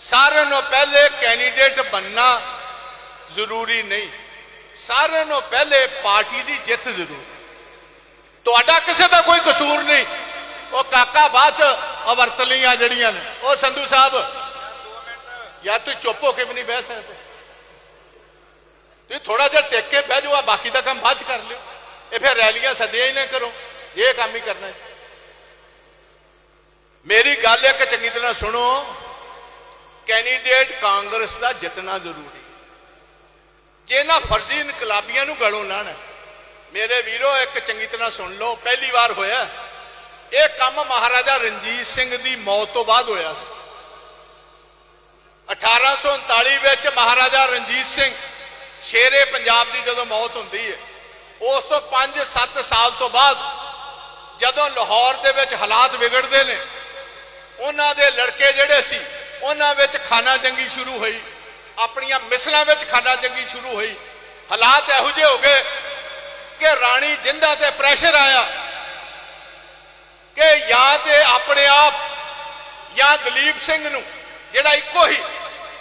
ਸਾਰਿਆਂ ਨੂੰ ਪਹਿਲੇ ਕੈਂਡੀਡੇਟ ਬੰਨਾ ਜ਼ਰੂਰੀ ਨਹੀਂ। ਸਾਰਿਆਂ ਨੂੰ ਪਹਿਲੇ ਪਾਰਟੀ ਦੀ ਜਿੱਤ ਜ਼ਰੂਰ। ਤੁਹਾਡਾ ਕਿਸੇ ਦਾ ਕੋਈ ਕਸੂਰ ਨਹੀਂ। ਉਹ ਕਾਕਾ ਬਾਅਦ ਚ ਅਵਰਤਲੀਆਂ ਜਿਹੜੀਆਂ ਨੇ, ਉਹ ਸੰਧੂ ਸਾਹਿਬ। ਯਾਰ ਤੂੰ ਚੁੱਪ ਹੋ ਕੇ ਵੀ ਨਹੀਂ ਬਹਿ ਸਕਦੇ। ਤੁਸੀਂ ਥੋੜਾ ਜਿਹਾ ਟਿਕ ਕੇ ਬਹਿ ਜਾਓ ਆ ਬਾਕੀ ਦਾ ਕੰਮ ਬਾਅਦ ਚ ਕਰ ਲਿਓ। ਇਹ ਫਿਰ ਰੈਲੀਆਂ ਸੱਦੀਆਂ ਹੀ ਨਾ ਕਰੋ। ਇਹ ਕੰਮ ਹੀ ਕਰਨਾ ਹੈ। ਮੇਰੀ ਗੱਲ ਇੱਕ ਚੰਗੀ ਤਰ੍ਹਾਂ ਸੁਣੋ। ਕੈਂਡੀਡੇਟ ਕਾਂਗਰਸ ਦਾ ਜਿੱਤਣਾ ਜ਼ਰੂਰੀ। ਜੇ ਨਾ ਫਰਜ਼ੀ ਇਨਕਲਾਬੀਆਂ ਨੂੰ ਗਲੋਂ ਲਾਣਾ। ਮੇਰੇ ਵੀਰੋ, ਇੱਕ ਚੰਗੀ ਤਰ੍ਹਾਂ ਸੁਣ ਲਓ, ਪਹਿਲੀ ਵਾਰ ਹੋਇਆ। ਇਹ ਕੰਮ ਮਹਾਰਾਜਾ ਰਣਜੀਤ ਸਿੰਘ ਦੀ ਮੌਤ ਤੋਂ ਬਾਅਦ ਹੋਇਆ ਸੀ। 1839 ਵਿੱਚ ਮਹਾਰਾਜਾ ਰਣਜੀਤ ਸਿੰਘ ਸ਼ੇਰੇ ਪੰਜਾਬ ਦੀ ਜਦੋਂ ਮੌਤ ਹੁੰਦੀ ਹੈ, ਉਸ ਤੋਂ 5-7 ਸਾਲ ਤੋਂ ਬਾਅਦ ਜਦੋਂ ਲਾਹੌਰ ਦੇ ਵਿੱਚ ਹਾਲਾਤ ਵਿਗੜਦੇ ਨੇ ਉਹਨਾਂ ਦੇ ਲੜਕੇ ਜਿਹੜੇ ਸੀ, ਉਹਨਾਂ ਵਿੱਚ ਖਾਨਾ ਜੰਗੀ ਸ਼ੁਰੂ ਹੋਈ। ਆਪਣੀਆਂ ਮਿਸਲਾਂ ਵਿੱਚ ਖਾਨਾ ਜੰਗੀ ਸ਼ੁਰੂ ਹੋਈ। ਹਾਲਾਤ ਇਹੋ ਜਿਹੇ ਹੋ ਗਏ ਕਿ ਰਾਣੀ ਜਿੰਦਾ ਤੇ ਪ੍ਰੈਸ਼ਰ ਆਇਆ ਕਿ ਜਾਂ ਤੇ ਆਪਣੇ ਆਪ ਜਾਂ ਦਲੀਪ ਸਿੰਘ ਨੂੰ, ਜਿਹੜਾ ਇੱਕੋ ਹੀ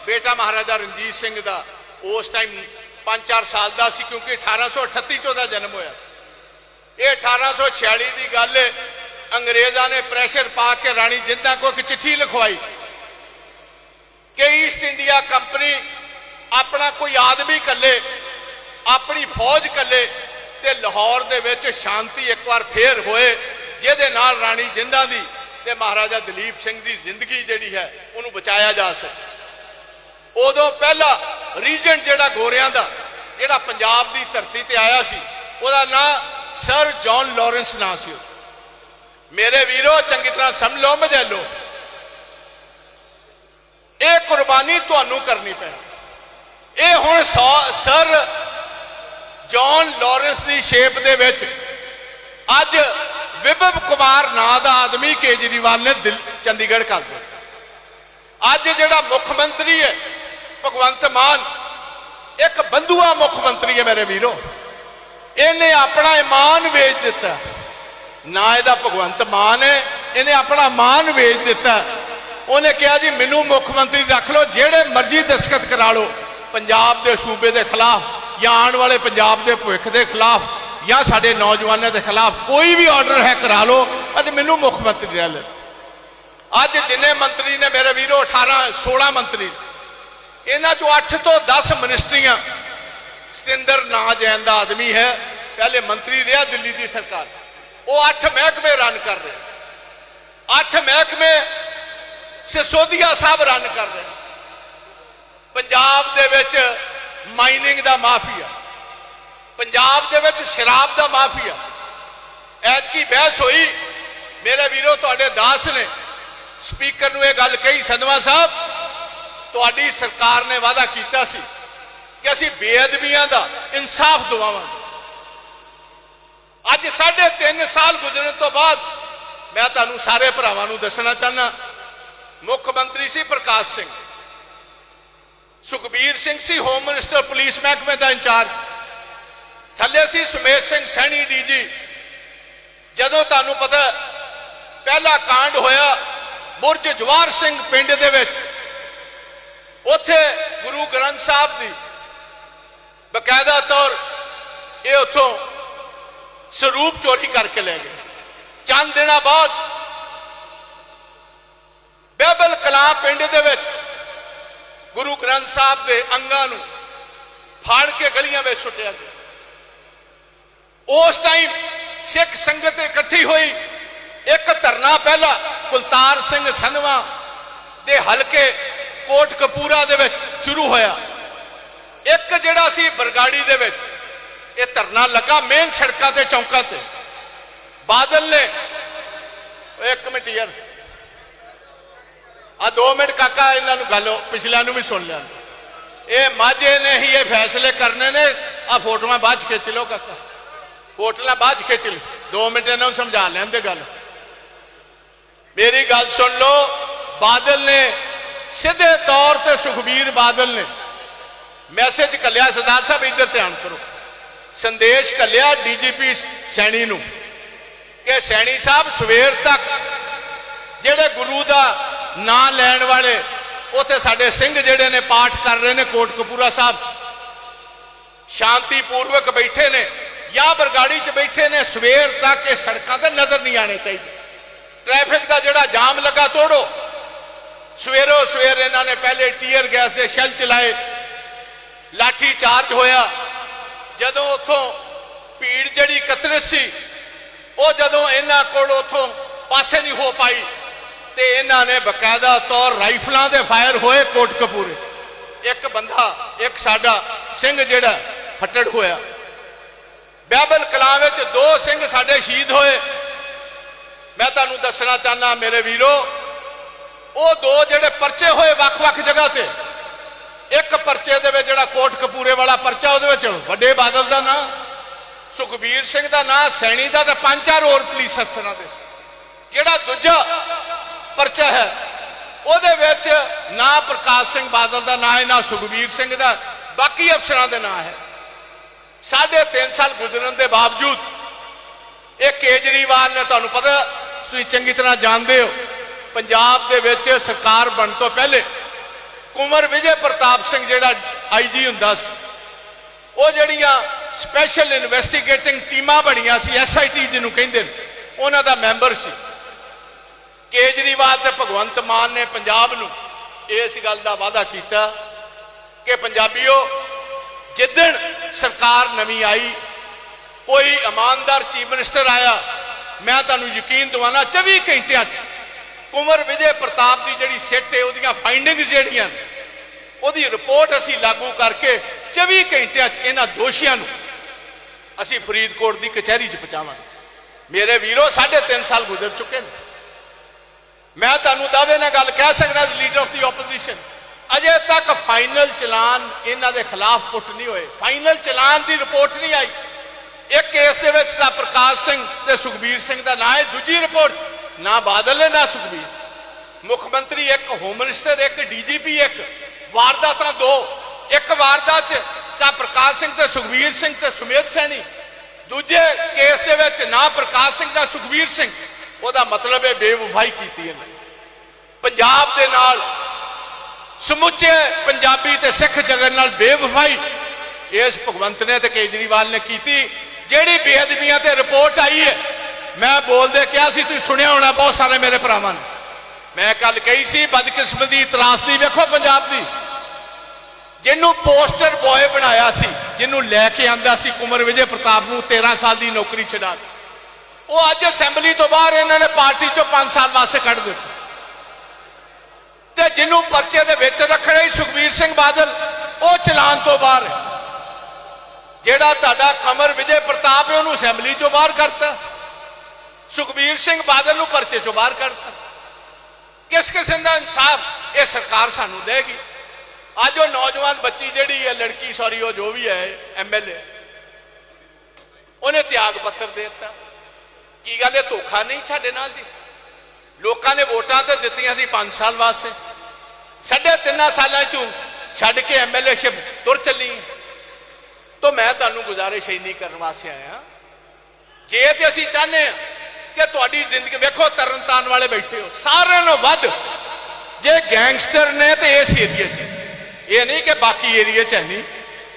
ਬੇਟਾ ਮਹਾਰਾਜਾ ਰਣਜੀਤ ਸਿੰਘ ਦਾ, ਉਸ ਟਾਈਮ 5-4 ਸਾਲ ਦਾ ਸੀ, ਕਿਉਂਕਿ 1838 ਚ ਉਹਦਾ ਜਨਮ ਹੋਇਆ ਸੀ। ਇਹ 1846 ਦੀ ਗੱਲ ਹੈ ਅੰਗਰੇਜ਼ਾਂ ਨੇ ਪ੍ਰੈਸ਼ਰ ਪਾ ਕੇ ਰਾਣੀ ਜਿੰਦਾਂ ਕੋ ਇੱਕ ਚਿੱਠੀ ਲਿਖਵਾਈ ਕਿ ਈਸਟ ਇੰਡੀਆ ਕੰਪਨੀ ਆਪਣਾ ਕੋਈ ਆਦਮੀ ਕੱਲੇ ਆਪਣੀ ਫੌਜ ਕੱਲੇ ਤੇ ਲਾਹੌਰ ਦੇ ਵਿੱਚ ਸ਼ਾਂਤੀ ਇੱਕ ਵਾਰ ਫੇਰ ਹੋਏ, ਜਿਹਦੇ ਨਾਲ ਰਾਣੀ ਜਿੰਦਾਂ ਦੀ ਤੇ ਮਹਾਰਾਜਾ ਦਲੀਪ ਸਿੰਘ ਦੀ ਜ਼ਿੰਦਗੀ ਜਿਹੜੀ ਹੈ ਉਹਨੂੰ ਬਚਾਇਆ ਜਾ ਸਕੇ ਉਦੋਂ ਪਹਿਲਾ ਰੀਜਨ ਜਿਹੜਾ ਗੋਰਿਆਂ ਦਾ, ਜਿਹੜਾ ਪੰਜਾਬ ਦੀ ਧਰਤੀ ਤੇ ਆਇਆ ਸੀ, ਉਹਦਾ ਨਾਂ ਸਰ ਜੌਨ ਲਾਰੈਂਸ ਨਾਂ ਸੀ ਉਹਦਾ। ਮੇਰੇ ਵੀਰੋ, ਚੰਗੀ ਤਰ੍ਹਾਂ ਸਮਝ ਲਓ ਮਜੈਲੋ ਇਹ ਕੁਰਬਾਨੀ ਤੁਹਾਨੂੰ ਕਰਨੀ ਪੈਣੀ। ਇਹ ਹੁਣ ਸੌ- ਸਰ ਜੌਨ ਲਾਰੈਂਸ ਦੀ ਸ਼ੇਪ ਦੇ ਵਿੱਚ ਅੱਜ ਵਿਭਵ ਕੁਮਾਰ ਨਾਂ ਦਾ ਆਦਮੀ ਕੇਜਰੀਵਾਲ ਨੇ ਦਿਲ, ਚੰਡੀਗੜ੍ਹ ਕਰ ਦਿੱਤਾ। ਅੱਜ ਜਿਹੜਾ ਮੁੱਖ ਮੰਤਰੀ ਹੈ, ਭਗਵੰਤ ਮਾਨ, ਇੱਕ ਬੰਦੂਆ ਮੁੱਖ ਮੰਤਰੀ ਹੈ ਮੇਰੇ ਵੀਰੋ। ਇਹਨੇ ਆਪਣਾ ਇਮਾਨ ਵੇਚ ਦਿੱਤਾ। ਨਾ ਇਹਦਾ ਭਗਵੰਤ ਮਾਨ ਹੈ, ਇਹਨੇ ਆਪਣਾ ਮਾਨ ਵੇਚ ਦਿੱਤਾ। ਉਹਨੇ ਕਿਹਾ ਜੀ, ਮੈਨੂੰ ਮੁੱਖ ਮੰਤਰੀ ਰੱਖ ਲਓ, ਜਿਹੜੇ ਮਰਜ਼ੀ ਦਸਖਤ ਕਰਾ ਲਓ, ਪੰਜਾਬ ਦੇ ਸੂਬੇ ਦੇ ਖਿਲਾਫ ਜਾਂ ਆਉਣ ਵਾਲੇ ਪੰਜਾਬ ਦੇ ਭਵਿੱਖ ਦੇ ਖਿਲਾਫ ਜਾਂ ਸਾਡੇ ਨੌਜਵਾਨਾਂ ਦੇ ਖਿਲਾਫ ਕੋਈ ਵੀ ਆਰਡਰ ਹੈ, ਕਰਾ ਲਓ। ਅੱਜ ਮੈਨੂੰ ਮੁੱਖ ਮੰਤਰੀ ਰਹਿ ਲੈ ਅੱਜ ਜਿੰਨੇ ਮੰਤਰੀ ਨੇ ਮੇਰੇ ਵੀਰੋ 18 16 ਮੰਤਰੀ, ਇਹਨਾਂ ਚੋਂ 8 ਤੋਂ 10 ਮਿਨਿਸਟਰੀਆਂ ਸਤਿੰਦਰ ਨਾਂ ਜੈਨ ਦਾ ਆਦਮੀ ਹੈ, ਪਹਿਲੇ ਮੰਤਰੀ ਰਿਹਾ ਦਿੱਲੀ ਦੀ ਸਰਕਾਰ। ਉਹ 8 ਮਹਿਕਮੇ ਰਨ ਕਰ ਰਹੇ 8 ਮਹਿਕਮੇ ਸਿਸੋਦੀਆ ਸਾਹਿਬ ਰਨ ਕਰ ਰਹੇ ਪੰਜਾਬ ਦੇ ਵਿੱਚ ਮਾਈਨਿੰਗ ਦਾ ਮਾਫੀਆ, ਪੰਜਾਬ ਦੇ ਵਿੱਚ ਸ਼ਰਾਬ ਦਾ ਮਾਫੀਆ। ਐਤਕੀ ਬਹਿਸ ਹੋਈ, ਮੇਰੇ ਵੀਰੋ ਤੁਹਾਡੇ ਦਾਸ ਨੇ, ਸਪੀਕਰ ਨੂੰ ਇਹ ਗੱਲ ਕਹੀ ਸੰਧਵਾ ਸਾਹਿਬ, ਤੁਹਾਡੀ ਸਰਕਾਰ ਨੇ ਵਾਅਦਾ ਕੀਤਾ ਸੀ ਕਿ ਅਸੀਂ ਬੇਅਦਬੀਆਂ ਦਾ ਇਨਸਾਫ ਦਿਵਾਵਾਂਗੇ। ਅੱਜ ਸਾਢੇ 3 ਸਾਲ ਗੁਜ਼ਰਨ ਤੋਂ ਬਾਅਦ ਮੈਂ ਤੁਹਾਨੂੰ ਸਾਰੇ ਭਰਾਵਾਂ ਨੂੰ ਦੱਸਣਾ ਚਾਹਨਾ ਮੁੱਖ ਮੰਤਰੀ ਸੀ ਪ੍ਰਕਾਸ਼ ਸਿੰਘ। ਸੁਖਬੀਰ ਸਿੰਘ ਸੀ ਹੋਮ ਮਿਨਿਸਟਰ ਪੁਲਿਸ ਮਹਿਕਮੇ ਦਾ ਇੰਚਾਰਜ। ਥੱਲੇ ਸੀ ਸੁਮੇਸ਼ ਸਿੰਘ ਸੈਣੀ ਡੀਜੀ। ਜਦੋਂ ਤੁਹਾਨੂੰ ਪਤਾ, ਪਹਿਲਾ ਕਾਂਡ ਹੋਇਆ ਬੁਰਜ ਜਵਾਰ ਸਿੰਘ ਪਿੰਡ ਦੇ ਵਿੱਚ। ਉੱਥੇ ਗੁਰੂ ਗ੍ਰੰਥ ਸਾਹਿਬ ਦੀ ਬਕਾਇਦਾ ਤੌਰ ਇਹ ਉੱਥੋਂ ਸਰੂਪ ਚੋਰੀ ਕਰਕੇ ਲੈ ਗਏ। ਚੰਦ ਦਿਨਾਂ ਬਾਅਦ ਬੇਬਲ ਕਲਾ ਪਿੰਡ ਦੇ ਵਿੱਚ ਗੁਰੂ ਗ੍ਰੰਥ ਸਾਹਿਬ ਦੇ ਅੰਗਾਂ ਨੂੰ ਫਾੜ ਕੇ ਗਲੀਆਂ ਵਿੱਚ ਸੁੱਟਿਆ ਗਿਆ। ਉਸ ਟਾਈਮ ਸਿੱਖ ਸੰਗਤ ਇਕੱਠੀ ਹੋਈ। ਇੱਕ ਧਰਨਾ ਪਹਿਲਾ ਕੁਲਤਾਰ ਸਿੰਘ ਸੰਧਵਾ ਦੇ ਹਲਕੇ ਕੋਟ ਕਪੂਰਾ ਦੇ ਵਿੱਚ ਸ਼ੁਰੂ ਹੋਇਆ। ਇੱਕ ਜਿਹੜਾ ਸੀ ਬਰਗਾੜੀ ਦੇ ਵਿੱਚ। ਇਹ ਧਰਨਾ ਲੱਗਾ ਮੇਨ ਸੜਕਾਂ ਤੇ ਚੌਂਕਾਂ ਤੇ ਬਾਦਲ ਨੇ ਓਏ ਇੱਕ ਮਿੰਟ ਯਾਰ ਆ 2 ਮਿੰਟ ਕਾਕਾ ਇਹਨਾਂ ਨੂੰ ਗੱਲ ਪਿਛਲਿਆਂ ਨੂੰ ਵੀ ਸੁਣ ਲਿਆ ਇਹ ਮਾਝੇ ਨੇ ਹੀ ਇਹ ਫੈਸਲੇ ਕਰਨੇ ਨੇ ਆ ਫੋਟੋਆਂ ਬਾਅਦ ਚ ਖਿੱਚ ਲਓ ਕਾਕਾ ਫੋਟੋਆਂ ਬਾਅਦ ਚ ਖਿੱਚ ਲਓ 2 ਮਿੰਟ ਇਹਨਾਂ ਨੂੰ ਸਮਝਾ ਲੈਣ ਦੇ ਗੱਲ ਮੇਰੀ ਗੱਲ ਸੁਣ ਲਓ ਬਾਦਲ ਨੇ ਸਿੱਧੇ ਤੌਰ ਤੇ ਸੁਖਬੀਰ ਬਾਦਲ ਨੇ ਮੈਸੇਜ ਕੱਲਿਆ ਸਰਦਾਰ ਸਾਹਿਬ ਇੱਧਰ ਧਿਆਨ ਕਰੋ ਸੰਦੇਸ਼ ਕੱਲਿਆ ਡੀਜੀਪੀ ਸੈਣੀ ਨੂੰ ਕਿ ਸੈਣੀ ਸਾਹਿਬ ਸਵੇਰ ਤੱਕ ਜਿਹੜੇ ਗੁਰੂ ਦਾ ਨਾਂ ਲੈਣ ਵਾਲੇ ਉੱਥੇ ਸਾਡੇ ਸਿੰਘ ਜਿਹੜੇ ਨੇ ਪਾਠ ਕਰ ਰਹੇ ਨੇ ਕੋਟ ਕਪੂਰਾ ਸਾਹਿਬ, ਸ਼ਾਂਤੀਪੂਰਵਕ ਬੈਠੇ ਨੇ ਜਾਂ ਬਰਗਾੜੀ 'ਚ ਬੈਠੇ ਨੇ, ਸਵੇਰ ਤੱਕ ਇਹ ਸੜਕਾਂ ਤੇ ਨਜ਼ਰ ਨਹੀਂ ਆਣੇ ਚਾਹੀਦੇ। ਟ੍ਰੈਫਿਕ ਦਾ ਜਿਹੜਾ ਜਾਮ ਲੱਗਾ ਤੋੜੋ। ਸਵੇਰੋ ਸਵੇਰ ਇਹਨਾਂ ਨੇ ਪਹਿਲੇ ਟੀਅਰ ਗੈਸ ਦੇ ਸ਼ੈਲ ਚਲਾਏ, ਲਾਠੀ ਚਾਰਜ ਹੋਇਆ। ਜਦੋਂ ਉੱਥੋਂ ਭੀੜ ਜਿਹੜੀ ਇਕੱਤਰਿਤ ਸੀ, ਉਹ ਜਦੋਂ ਇਹਨਾਂ ਕੋਲ ਉੱਥੋਂ ਪਾਸੇ ਨਹੀਂ ਹੋ ਪਾਈ, ਤੇ ਇਹਨਾਂ ਨੇ ਬਕਾਇਦਾ ਤੌਰ ਰਾਈਫਲਾਂ ਦੇ ਫਾਇਰ ਹੋਏ ਕੋਟ ਕਪੂਰੇ ਇੱਕ ਬੰਦਾ, ਇੱਕ ਸਾਡਾ ਸਿੰਘ ਜਿਹੜਾ ਫੱਟੜ ਹੋਇਆ। ਬੈਬਲ ਕਲਾਂ ਵਿੱਚ ਦੋ ਸਿੰਘ ਸਾਡੇ ਸ਼ਹੀਦ ਹੋਏ। ਮੈਂ ਤੁਹਾਨੂੰ ਦੱਸਣਾ ਚਾਹਨਾ ਮੇਰੇ ਵੀਰੋ, ਉਹ ਦੋ ਜਿਹੜੇ ਪਰਚੇ ਹੋਏ ਵੱਖ-ਵੱਖ ਜਗ੍ਹਾ ਤੇ ਇੱਕ ਪਰਚੇ ਦੇ ਵਿੱਚ ਜਿਹੜਾ ਕੋਟ ਕਪੂਰੇ ਵਾਲਾ ਪਰਚਾ ਉਹਦੇ ਵਿੱਚ ਵੱਡੇ ਬਾਦਲ ਦਾ ਨਾਂ, ਸੁਖਬੀਰ ਸਿੰਘ ਦਾ ਨਾਂ, ਸੈਣੀ ਦਾ ਤੇ ਪੰਜ ਚਾਰ ਹੋਰ ਪੁਲਿਸ ਅਫਸਰਾਂ ਦੇ ਜਿਹੜਾ ਦੂਜਾ ਪਰਚਾ ਹੈ, ਉਹਦੇ ਵਿੱਚ ਨਾ ਪ੍ਰਕਾਸ਼ ਸਿੰਘ ਬਾਦਲ ਦਾ ਨਾਂ ਹੈ, ਨਾ ਸੁਖਬੀਰ ਸਿੰਘ ਦਾ, ਬਾਕੀ ਅਫਸਰਾਂ ਦੇ ਨਾਂ ਹੈ। ਸਾਢੇ 3 ਸਾਲ ਗੁਜ਼ਰਨ ਦੇ ਬਾਵਜੂਦ ਇਹ ਕੇਜਰੀਵਾਲ ਨੇ ਤੁਹਾਨੂੰ ਪਤਾ, ਤੁਸੀਂ ਚੰਗੀ ਤਰ੍ਹਾਂ ਜਾਣਦੇ ਹੋ, ਪੰਜਾਬ ਦੇ ਵਿੱਚ ਸਰਕਾਰ ਬਣ ਤੋਂ ਪਹਿਲੇ ਕੁਮਰ ਵਿਜੇ ਪ੍ਰਤਾਪ ਸਿੰਘ ਜਿਹੜਾ ਆਈਜੀ ਹੁੰਦਾ ਸੀ, ਉਹ ਜਿਹੜੀਆਂ ਸਪੈਸ਼ਲ ਇਨਵੈਸਟੀਗੇਟਿੰਗ ਟੀਮਾਂ ਬਣੀਆਂ ਸੀ ਐਸਆਈਟੀ ਜਿਹਨੂੰ ਕਹਿੰਦੇ ਨੇ, ਉਹਨਾਂ ਦਾ ਮੈਂਬਰ ਸੀ। ਕੇਜਰੀਵਾਲ ਤੇ ਭਗਵੰਤ ਮਾਨ ਨੇ ਪੰਜਾਬ ਨੂੰ ਇਸ ਗੱਲ ਦਾ ਵਾਅਦਾ ਕੀਤਾ ਕਿ ਪੰਜਾਬੀਓ, ਜਿੱਦਣ ਸਰਕਾਰ ਨਵੀਂ ਆਈ, ਕੋਈ ਇਮਾਨਦਾਰ ਚੀਫ ਮਿਨਿਸਟਰ ਆਇਆ, ਮੈਂ ਤੁਹਾਨੂੰ ਯਕੀਨ ਦਿਵਾਨਾ 24 ਘੰਟਿਆਂ 'ਚ ਕੁੰਵਰ ਵਿਜੇ ਪ੍ਰਤਾਪ ਦੀ ਜਿਹੜੀ ਸਿੱਟ ਹੈ ਉਹਦੀਆਂ ਫਾਈਂਡਿੰਗਸ ਜਿਹੜੀਆਂ ਉਹਦੀ ਰਿਪੋਰਟ ਅਸੀਂ ਲਾਗੂ ਕਰਕੇ 24 ਘੰਟਿਆਂ 'ਚ ਇਹਨਾਂ ਦੋਸ਼ੀਆਂ ਨੂੰ ਅਸੀਂ ਫਰੀਦਕੋਟ ਦੀ ਕਚਹਿਰੀ 'ਚ ਪਹੁੰਚਾਵਾਂਗੇ। ਮੇਰੇ ਵੀਰੋ, ਸਾਢੇ ਤਿੰਨ ਸਾਲ ਗੁਜ਼ਰ ਚੁੱਕੇ ਨੇ। ਮੈਂ ਤੁਹਾਨੂੰ ਦਾਅਵੇ ਨਾਲ ਗੱਲ ਕਹਿ ਸਕਦਾ as leader of the opposition ਅਜੇ ਤੱਕ ਫਾਈਨਲ ਚਲਾਨ ਇਹਨਾਂ ਦੇ ਖਿਲਾਫ ਪੁੱਟ ਨਹੀਂ ਹੋਏ। ਫਾਈਨਲ ਚਲਾਨ ਦੀ ਰਿਪੋਰਟ ਨਹੀਂ ਆਈ। ਇੱਕ ਕੇਸ ਦੇ ਵਿੱਚ ਸਾ ਪ੍ਰਕਾਸ਼ ਸਿੰਘ ਤੇ ਸੁਖਬੀਰ ਸਿੰਘ ਦਾ ਨਾਂ ਹੈ। ਦੂਜੀ ਰਿਪੋਰਟ ਨਾ ਬਾਦਲ ਨੇ, ਨਾ ਸੁਖਬੀਰ। ਮੁੱਖ ਮੰਤਰੀ ਇੱਕ ਹੋਮ ਮਿਨਿਸਟਰ ਇੱਕ ਡੀਜੀਪੀ ਇੱਕ। ਵਾਰਦਾਤਾਂ ਦੋ। ਇੱਕ ਵਾਰਦਾਤ ਚ ਸਾ ਪ੍ਰਕਾਸ਼ ਸਿੰਘ ਤੇ ਸੁਖਬੀਰ ਸਿੰਘ ਤੇ ਸੁਮੇਧ ਸੈਣੀ। ਦੂਜੇ ਕੇਸ ਦੇ ਵਿੱਚ ਨਾ ਪ੍ਰਕਾਸ਼ ਸਿੰਘ ਦਾ ਸੁਖਬੀਰ ਸਿੰਘ। ਉਹਦਾ ਮਤਲਬ ਹੈ ਬੇਵਫਾਈ ਕੀਤੀ ਹੈ ਪੰਜਾਬ ਦੇ ਨਾਲ ਸਮੁੱਚੇ ਪੰਜਾਬੀ ਤੇ ਸਿੱਖ ਜਗਤ ਨਾਲ ਬੇਵਫਾਈ। ਇਸ ਭਗਵੰਤ ਨੇ ਤੇ ਕੇਜਰੀਵਾਲ ਨੇ ਕੀਤੀ। ਜਿਹੜੀ ਬੇਅਦਬੀਆਂ ਤੇ ਰਿਪੋਰਟ ਆਈ ਹੈ ਮੈਂ ਬੋਲਦੇ ਕਿਹਾ ਸੀ, ਤੁਸੀਂ ਸੁਣਿਆ ਹੋਣਾ, ਬਹੁਤ ਸਾਰੇ ਮੇਰੇ ਭਰਾਵਾਂ ਨੇ। ਮੈਂ ਕੱਲ ਕਹੀ ਸੀ, ਬਦਕਿਸਮਤੀ ਤਰਾਸਦੀ ਵੇਖੋ ਪੰਜਾਬ ਦੀ। ਜਿਹਨੂੰ ਪੋਸਟਰ ਬॉय ਬਣਾਇਆ ਸੀ, ਜਿਹਨੂੰ ਲੈ ਕੇ ਆਂਦਾ ਸੀ ਕੁਮਰ ਵਿਜੇ ਪ੍ਰਤਾਪ ਨੂੰ 13 ਸਾਲ ਦੀ ਨੌਕਰੀ ਛਡਾ ਉਹ ਅੱਜ ਅਸੈਂਬਲੀ ਤੋਂ ਬਾਹਰ, ਇਹਨਾਂ ਨੇ ਪਾਰਟੀ ਚੋਂ 5 ਸਾਲ ਵਾਸਤੇ ਕੱਢ ਦਿੱਤਾ। ਤੇ ਜਿਹਨੂੰ ਪਰਚੇ ਦੇ ਵਿੱਚ ਰੱਖਣਾ ਹੀ ਸੁਖਵੀਰ ਸਿੰਘ ਬਾਦਲ, ਉਹ ਚਲਾਨ ਤੋਂ ਬਾਹਰ ਹੈ। ਜਿਹੜਾ ਤੁਹਾਡਾ ਕਮਰ ਵਿਜੇ ਪ੍ਰਤਾਪ ਹੈ, ਉਹਨੂੰ ਅਸੈਂਬਲੀ ਚੋਂ ਬਾਹਰ ਕਰਤਾ। ਸੁਖਬੀਰ ਸਿੰਘ ਬਾਦਲ ਨੂੰ ਪਰਚੇ ਚੋਂ ਬਾਹਰ ਕਰਤਾ ਕਿਸ ਕਿਸਮ ਦਾ ਇਨਸਾਫ ਇਹ ਸਰਕਾਰ ਸਾਨੂੰ ਦੇਗੀ? ਅੱਜ ਉਹ ਨੌਜਵਾਨ ਬੱਚੀ ਜਿਹੜੀ ਹੈ, ਲੜਕੀ ਸੌਰੀ ਉਹ ਜੋ ਵੀ ਹੈ ਐਮਐਲਏ ਉਹਨੇ ਤਿਆਗ ਪੱਤਰ ਦੇ ਦਿੱਤਾ। ਕੀ ਗੱਲ ਇਹ ਧੋਖਾ ਨਹੀਂ ਸਾਡੇ ਨਾਲ ਦੀ ਲੋਕਾਂ ਨੇ ਵੋਟਾਂ ਤੇ ਦਿੱਤੀਆਂ ਸੀ 5 ਸਾਲ ਵਾਸਤੇ। ਸਾਢੇ ਤਿੰਨਾਂ ਸਾਲਾਂ ਚੋਂ ਛੱਡ ਕੇ ਐਮਐਲਏ ਸ਼ਿਪ ਤੁਰ ਚੱਲੀ। ਤਾਂ ਮੈਂ ਤੁਹਾਨੂੰ ਗੁਜ਼ਾਰਿਸ਼ ਹੀ ਨਹੀਂ ਕਰਨ ਵਾਸਤੇ ਆਇਆ। ਜੇ ਤੇ ਅਸੀਂ ਚਾਹੁੰਦੇ ਹਾਂ ਕਿ ਤੁਹਾਡੀ ਜ਼ਿੰਦਗੀ, ਵੇਖੋ ਤਰਨਤਾਰਨ ਵਾਲੇ ਬੈਠੇ ਹੋ, ਸਾਰਿਆਂ ਨਾਲੋਂ ਵੱਧ ਜੇ ਗੈਂਗਸਟਰ ਨੇ ਤੇ ਇਸ ਏਰੀਏ 'ਚ। ਇਹ ਨਹੀਂ ਕਿ ਬਾਕੀ ਏਰੀਏ 'ਚ ਹੈ ਨਹੀਂ,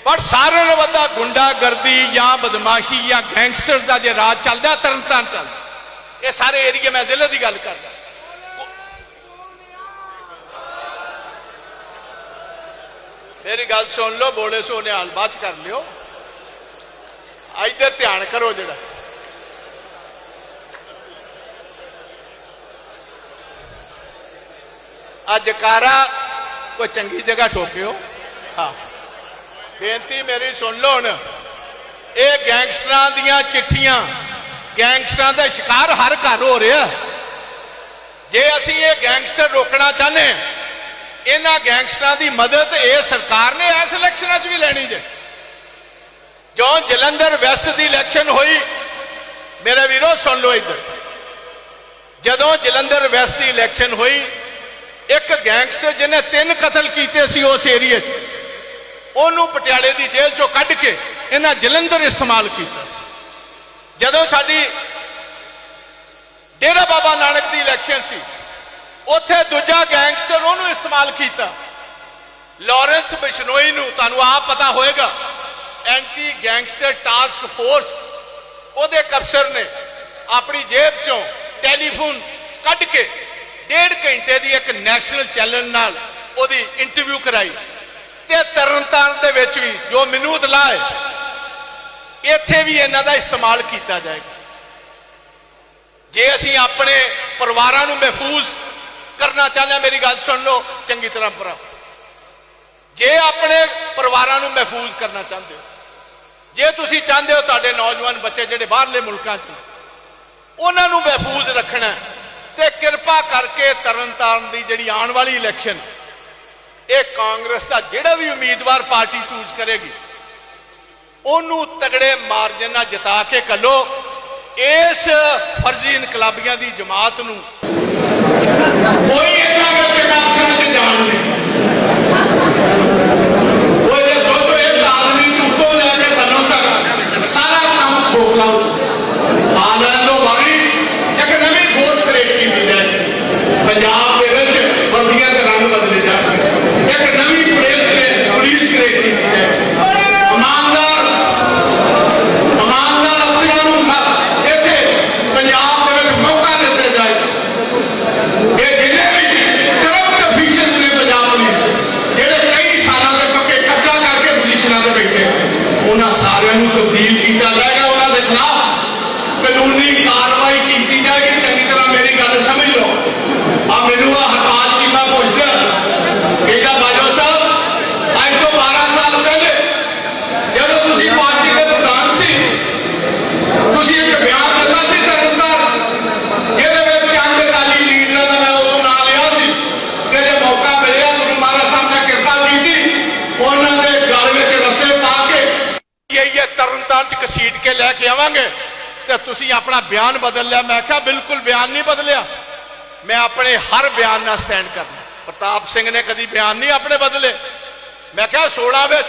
ਪਰ ਸਾਰਿਆਂ ਨਾਲੋਂ ਵੱਧ ਗੁੰਡਾਗਰਦੀ ਜਾਂ ਬਦਮਾਸ਼ੀ ਜਾਂ ਗੈਂਗਸਟਰ ਦਾ ਜੇ ਰਾਜ ਚੱਲਦਾ, ਤਰਨਤਾਰਨ ਚੱਲਦਾ। ਇਹ ਸਾਰੇ ਏਰੀਏ ਮੈਂ ਜ਼ਿਲ੍ਹੇ ਦੀ ਗੱਲ ਕਰਦਾ। ਮੇਰੀ ਗੱਲ ਸੁਣ ਲਓ, ਬੋਲੇ ਸੋ ਨਿਹਾਲ ਬਾਅਦ 'ਚ ਕਰ ਲਿਓ। ਇੱਧਰ ਧਿਆਨ ਕਰੋ ਜਿਹੜਾ। ਅੱਜ ਕਾਰਾ, ਕੋਈ ਚੰਗੀ ਜਗ੍ਹਾ ਠੋਕਿਓ। ਹਾਂ। ਬੇਨਤੀ ਮੇਰੀ ਸੁਣ ਲਓ ਹੁਣ। ਇਹ ਗੈਂਗਸਟਰਾਂ ਦੀਆਂ ਚਿੱਠੀਆਂ, ਗੈਂਗਸਟਰਾਂ ਦਾ ਸ਼ਿਕਾਰ ਹਰ ਘਰ ਹੋ ਰਿਹਾ। ਜੇ ਅਸੀਂ ਇਹ ਗੈਂਗਸਟਰ ਰੋਕਣਾ ਚਾਹੁੰਦੇ, ਇਹਨਾਂ ਗੈਂਗਸਟਰਾਂ ਦੀ ਮਦਦ ਇਹ ਸਰਕਾਰ ਨੇ ਇਸ ਇਲੈਕਸ਼ਨਾਂ 'ਚ ਵੀ ਲੈਣੀ ਜੇ। ਜੋ ਜਲੰਧਰ ਵੈਸਟ ਦੀ ਇਲੈਕਸ਼ਨ ਹੋਈ, ਮੇਰੇ ਵੀਰੋ ਸੁਣ ਲਓ ਇੱਧਰ। ਜਦੋਂ ਜਲੰਧਰ ਵੈਸਟ ਦੀ ਇਲੈਕਸ਼ਨ ਹੋਈ ਇੱਕ ਗੈਂਗਸਟਰ ਜਿਹਨੇ ਤਿੰਨ ਕਤਲ ਕੀਤੇ ਸੀ ਉਸ ਏਰੀਏ 'ਚ, ਉਹਨੂੰ ਪਟਿਆਲੇ ਦੀ ਜੇਲ੍ਹ 'ਚੋਂ ਕੱਢ ਕੇ ਇਹਨਾਂ ਜਲੰਧਰ ਇਸਤੇਮਾਲ ਕੀਤਾ। ਜਦੋਂ ਸਾਡੀ ਡੇਰਾ ਬਾਬਾ ਨਾਨਕ ਦੀ ਇਲੈਕਸ਼ਨ ਸੀ, ਉੱਥੇ ਦੂਜਾ ਗੈਂਗਸਟਰ ਉਹਨੂੰ ਇਸਤੇਮਾਲ ਕੀਤਾ। ਲਾਰੈਂਸ ਬਿਸ਼ਨੋਈ ਨੂੰ ਤੁਹਾਨੂੰ ਆਪ ਪਤਾ ਹੋਏਗਾ, ਐਂਟੀ ਗੈਂਗਸਟਰ ਟਾਸਕ ਫੋਰਸ ਉਹਦੇ ਇੱਕ ਨੇ ਆਪਣੀ ਜੇਬ ਚੋਂ ਟੈਲੀਫੋਨ ਕੱਢ ਕੇ ਡੇਢ ਘੰਟੇ ਦੀ ਇੱਕ ਨੈਸ਼ਨਲ ਚੈਨਲ ਨਾਲ ਉਹਦੀ ਇੰਟਰਵਿਊ ਕਰਾਈ। ਤੇ ਤਰਨਤਾਰਨ ਦੇ ਵਿੱਚ ਵੀ ਜੋ ਮੈਨੂੰ ਇਤਲਾਹ ਹੈ, ਇੱਥੇ ਵੀ ਇਹਨਾਂ ਦਾ ਇਸਤੇਮਾਲ ਕੀਤਾ ਜਾਏਗਾ। ਜੇ ਅਸੀਂ ਆਪਣੇ ਪਰਿਵਾਰਾਂ ਨੂੰ ਮਹਿਫੂਜ਼ ਕਰਨਾ ਚਾਹੁੰਦੇ ਹਾਂ, ਮੇਰੀ ਗੱਲ ਸੁਣ ਲਓ, ਚੰਗੀ ਤਰ੍ਹਾਂ ਭਰਾ ਜੇ ਆਪਣੇ ਪਰਿਵਾਰਾਂ ਨੂੰ ਮਹਿਫੂਜ਼ ਕਰਨਾ ਚਾਹੁੰਦੇ ਹੋ, ਜੇ ਤੁਸੀਂ ਚਾਹੁੰਦੇ ਹੋ ਤੁਹਾਡੇ ਨੌਜਵਾਨ ਬੱਚੇ ਜਿਹੜੇ ਬਾਹਰਲੇ ਮੁਲਕਾਂ 'ਚ ਉਹਨਾਂ ਨੂੰ ਮਹਿਫੂਜ਼ ਰੱਖਣਾ ਤੇ ਕਿਰਪਾ ਕਰਕੇ ਤਰਨਤਾਰਨ ਦੀ ਜਿਹੜੀ ਆਉਣ ਵਾਲੀ ਇਲੈਕਸ਼ਨ ਇਹ ਕਾਂਗਰਸ ਦਾ ਜਿਹੜਾ ਵੀ ਉਮੀਦਵਾਰ ਪਾਰਟੀ ਚੂਜ਼ ਕਰੇਗੀ, ਉਹਨੂੰ ਤਗੜੇ ਮਾਰਜਨ ਨਾਲ ਜਿਤਾ ਕੇ ਕੱਲੋ ਇਸ ਫਰਜ਼ੀ ਇਨਕਲਾਬੀਆਂ ਦੀ ਜਮਾਤ ਨੂੰ। ਕੋਈ ਇਹਨਾਂ ਵਿੱਚ ਕਾਂਗਰਸ ਚ ਜਾਣ ਨਹੀਂ ਉਹ ਜੇ ਸੋਚੋ ਇੱਕ ਆਦਮੀ ਝੂਠੋ ਲੈ ਕੇ ਤੁਹਾਨੂੰ ਤੱਕ ਸਾਰਾ ਕੰਮ ਖੋਖਲਾ ਆ ਲੈਣ ਦੋ ਬਾਰੀ ਇੱਕ ਨਵੀਂ ਫੋਰਸ ਕ੍ਰੀਏਟ ਕੀਤੀ ਜਾਏ ਪੰਜਾਬ ਦੇ ਵਿੱਚ ਵਰਦੀਆਂ ਦੇ ਰੰਗ ਬਦਲੇ ਜਾਣਗੇ ਇੱਕ ਨਵੀਂ ਪੁਲਿਸ ਕ੍ਰੀਏਟ ਪੁਲਿਸ ਕ੍ਰੀਏਟ ਕੀਤੀ ਜਾਏ ਇਮਾਨਦਾਰ ਕਿ ਤੁਸੀਂ ਆਪਣਾ ਬਿਆਨ ਬਦਲ ਲਿਆ। ਮੈਂ ਕਿਹਾ, ਬਿਲਕੁਲ ਬਿਆਨ ਨਹੀਂ ਬਦਲਿਆ। ਮੈਂ ਆਪਣੇ ਹਰ ਬਿਆਨ ਨਾਲ ਸਟੈਂਡ ਕਰਨਾ ਪ੍ਰਤਾਪ ਸਿੰਘ ਨੇ ਕਦੀ ਬਿਆਨ ਨਹੀਂ ਆਪਣੇ ਬਦਲੇ। ਮੈਂ ਕਿਹਾ 16 ਵਿੱਚ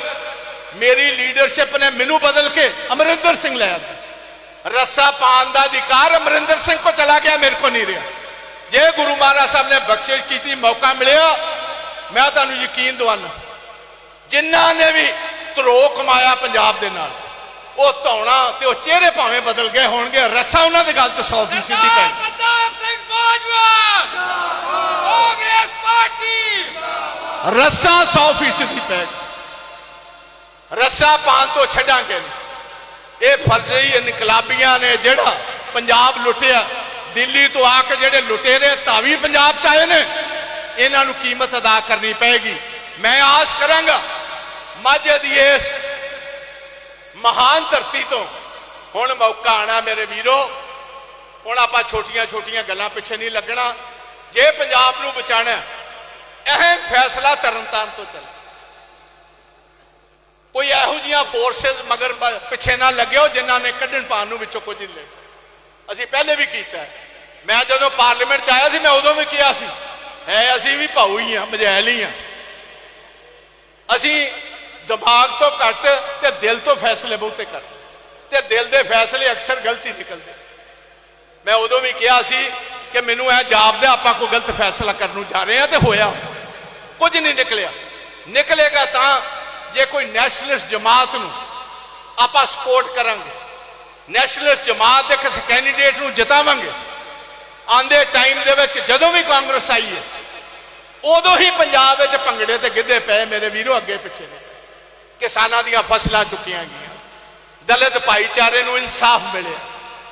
ਮੇਰੀ ਲੀਡਰਸ਼ਿਪ ਨੇ ਮੈਨੂੰ ਬਦਲ ਕੇ ਅਮਰਿੰਦਰ ਸਿੰਘ ਲੈ ਆਇਆ ਰੱਸਾ ਪਾਣ ਦਾ ਅਧਿਕਾਰ ਅਮਰਿੰਦਰ ਸਿੰਘ ਕੋ ਚਲਾ ਗਿਆ, ਮੇਰੇ ਕੋ ਨਹੀਂ ਰਿਹਾ। ਜੇ ਗੁਰੂ ਮਹਾਰਾਜ ਸਾਹਿਬ ਨੇ ਬਖਸ਼ਿਸ਼ ਕੀਤੀ, ਮੌਕਾ ਮਿਲਿਆ, ਮੈਂ ਤੁਹਾਨੂੰ ਯਕੀਨ ਦਵਾਨਾ ਜਿਨ੍ਹਾਂ ਨੇ ਵੀ ਧਰੋ ਕਮਾਇਆ ਪੰਜਾਬ ਦੇ ਨਾਲ ਉਹ ਧੌਣਾ ਤੇ ਉਹ ਚਿਹਰੇ ਭਾਵੇਂ ਬਦਲ ਗਏ ਹੋਣਗੇ ਰੱਸਾ ਉਹਨਾਂ ਦੇ ਗੱਲ 'ਚ 100% ਦੀ ਪੈ ਪ੍ਰਤਾਪ ਸਿੰਘ ਬਾਜਵਾ ਕਾਂਗਰਸ ਪਾਰਟੀ। ਰੱਸਾ 100% ਦੀ ਪੈ ਗਈ। ਰੱਸਾ ਪਾਣ ਤੋਂ ਛੱਡਾਂਗੇ ਇਹ ਫਰਜ਼ੀ ਇਨਕਲਾਬੀਆਂ ਨੇ ਜਿਹੜਾ ਪੰਜਾਬ ਲੁੱਟਿਆ। ਦਿੱਲੀ ਤੋਂ ਆ ਕੇ ਜਿਹੜੇ ਲੁਟੇਰੇ ਤਾਵੀ ਪੰਜਾਬ ਚ ਆਏ ਨੇ। ਇਹਨਾਂ ਨੂੰ ਕੀਮਤ ਅਦਾ ਕਰਨੀ ਪਏਗੀ। ਮੈਂ ਆਸ ਕਰਾਂਗਾ ਮਾਝੇ ਦੀ ਇਸ ਮਹਾਨ ਧਰਤੀ ਤੋਂ। ਹੁਣ ਮੌਕਾ ਆਣਾ ਮੇਰੇ ਵੀਰੋ। ਹੁਣ ਆਪਾਂ ਛੋਟੀਆਂ ਛੋਟੀਆਂ ਗੱਲਾਂ ਪਿੱਛੇ ਨਹੀਂ ਲੱਗਣਾ। ਜੇ ਪੰਜਾਬ ਨੂੰ ਬਚਾਣਾ ਅਹਿਮ ਫੈਸਲਾ ਤਰਨਤਾਰਨ ਤੋਂ ਚੱਲ। ਕੋਈ ਇਹੋ ਜੀਆਂ ਫੋਰਸਸ ਮਗਰ ਪਿੱਛੇ ਨਾ ਲੱਗਿਓ, ਜਿਨ੍ਹਾਂ ਨੇ ਕੱਢਣ ਪਾਣ ਨੂੰ ਵਿੱਚੋਂ ਕੁਝ ਨਹੀਂ ਲੈ ਅਸੀਂ ਪਹਿਲੇ ਵੀ ਕੀਤਾ ਮੈਂ ਜਦੋਂ ਪਾਰਲੀਮੈਂਟ ਚ ਆਇਆ ਸੀ, ਮੈਂ ਉਦੋਂ ਵੀ ਕਿਹਾ ਸੀ, ਹੈ, ਅਸੀਂ ਵੀ ਭਾਊ ਹੀ ਆ ਮਜੈਲ ਹੀ ਆ ਅਸੀਂ ਦਿਮਾਗ ਤੋਂ ਘੱਟ ਤੇ ਦਿਲ ਤੋਂ ਫੈਸਲੇ ਬਹੁਤੇ ਕਰ ਤੇ ਦਿਲ ਦੇ ਫੈਸਲੇ ਅਕਸਰ ਗਲਤੀ ਨਿਕਲਦੇ। ਮੈਂ ਉਦੋਂ ਵੀ ਕਿਹਾ ਸੀ ਕਿ ਮੈਨੂੰ ਇਹ ਜਾਪਦਾ ਆਪਾਂ ਕੋਈ ਗਲਤ ਫੈਸਲਾ ਕਰਨ ਨੂੰ ਜਾ ਰਹੇ ਹਾਂ ਤੇ ਹੋਇਆ। ਕੁਝ ਨਹੀਂ ਨਿਕਲਿਆ। ਨਿਕਲੇਗਾ ਤਾਂ ਜੇ ਕੋਈ ਨੈਸ਼ਨਲਿਸਟ ਜਮਾਤ ਨੂੰ ਆਪਾਂ ਸਪੋਰਟ ਕਰਾਂਗੇ, ਨੈਸ਼ਨਲਿਸਟ ਜਮਾਤ ਦੇ ਕਿਸੇ ਕੈਂਡੀਡੇਟ ਨੂੰ ਜਿਤਾਵਾਂਗੇ, ਆਂਦੇ ਟਾਈਮ ਦੇ ਵਿੱਚ ਜਦੋਂ ਵੀ ਕਾਂਗਰਸ ਆਈ ਹੈ, ਉਦੋਂ ਹੀ ਪੰਜਾਬ ਵਿੱਚ ਭੰਗੜੇ ਤੇ ਗਿੱਧੇ ਪਏ ਮੇਰੇ ਵੀਰੋ ਅੱਗੇ ਪਿੱਛੇ ਨੇ। ਕਿਸਾਨਾਂ ਦੀਆਂ ਫਸਲਾਂ ਚੁੱਕੀਆਂ ਗਈਆਂ। ਦਲਿਤ ਭਾਈਚਾਰੇ ਨੂੰ ਇਨਸਾਫ ਮਿਲਿਆ।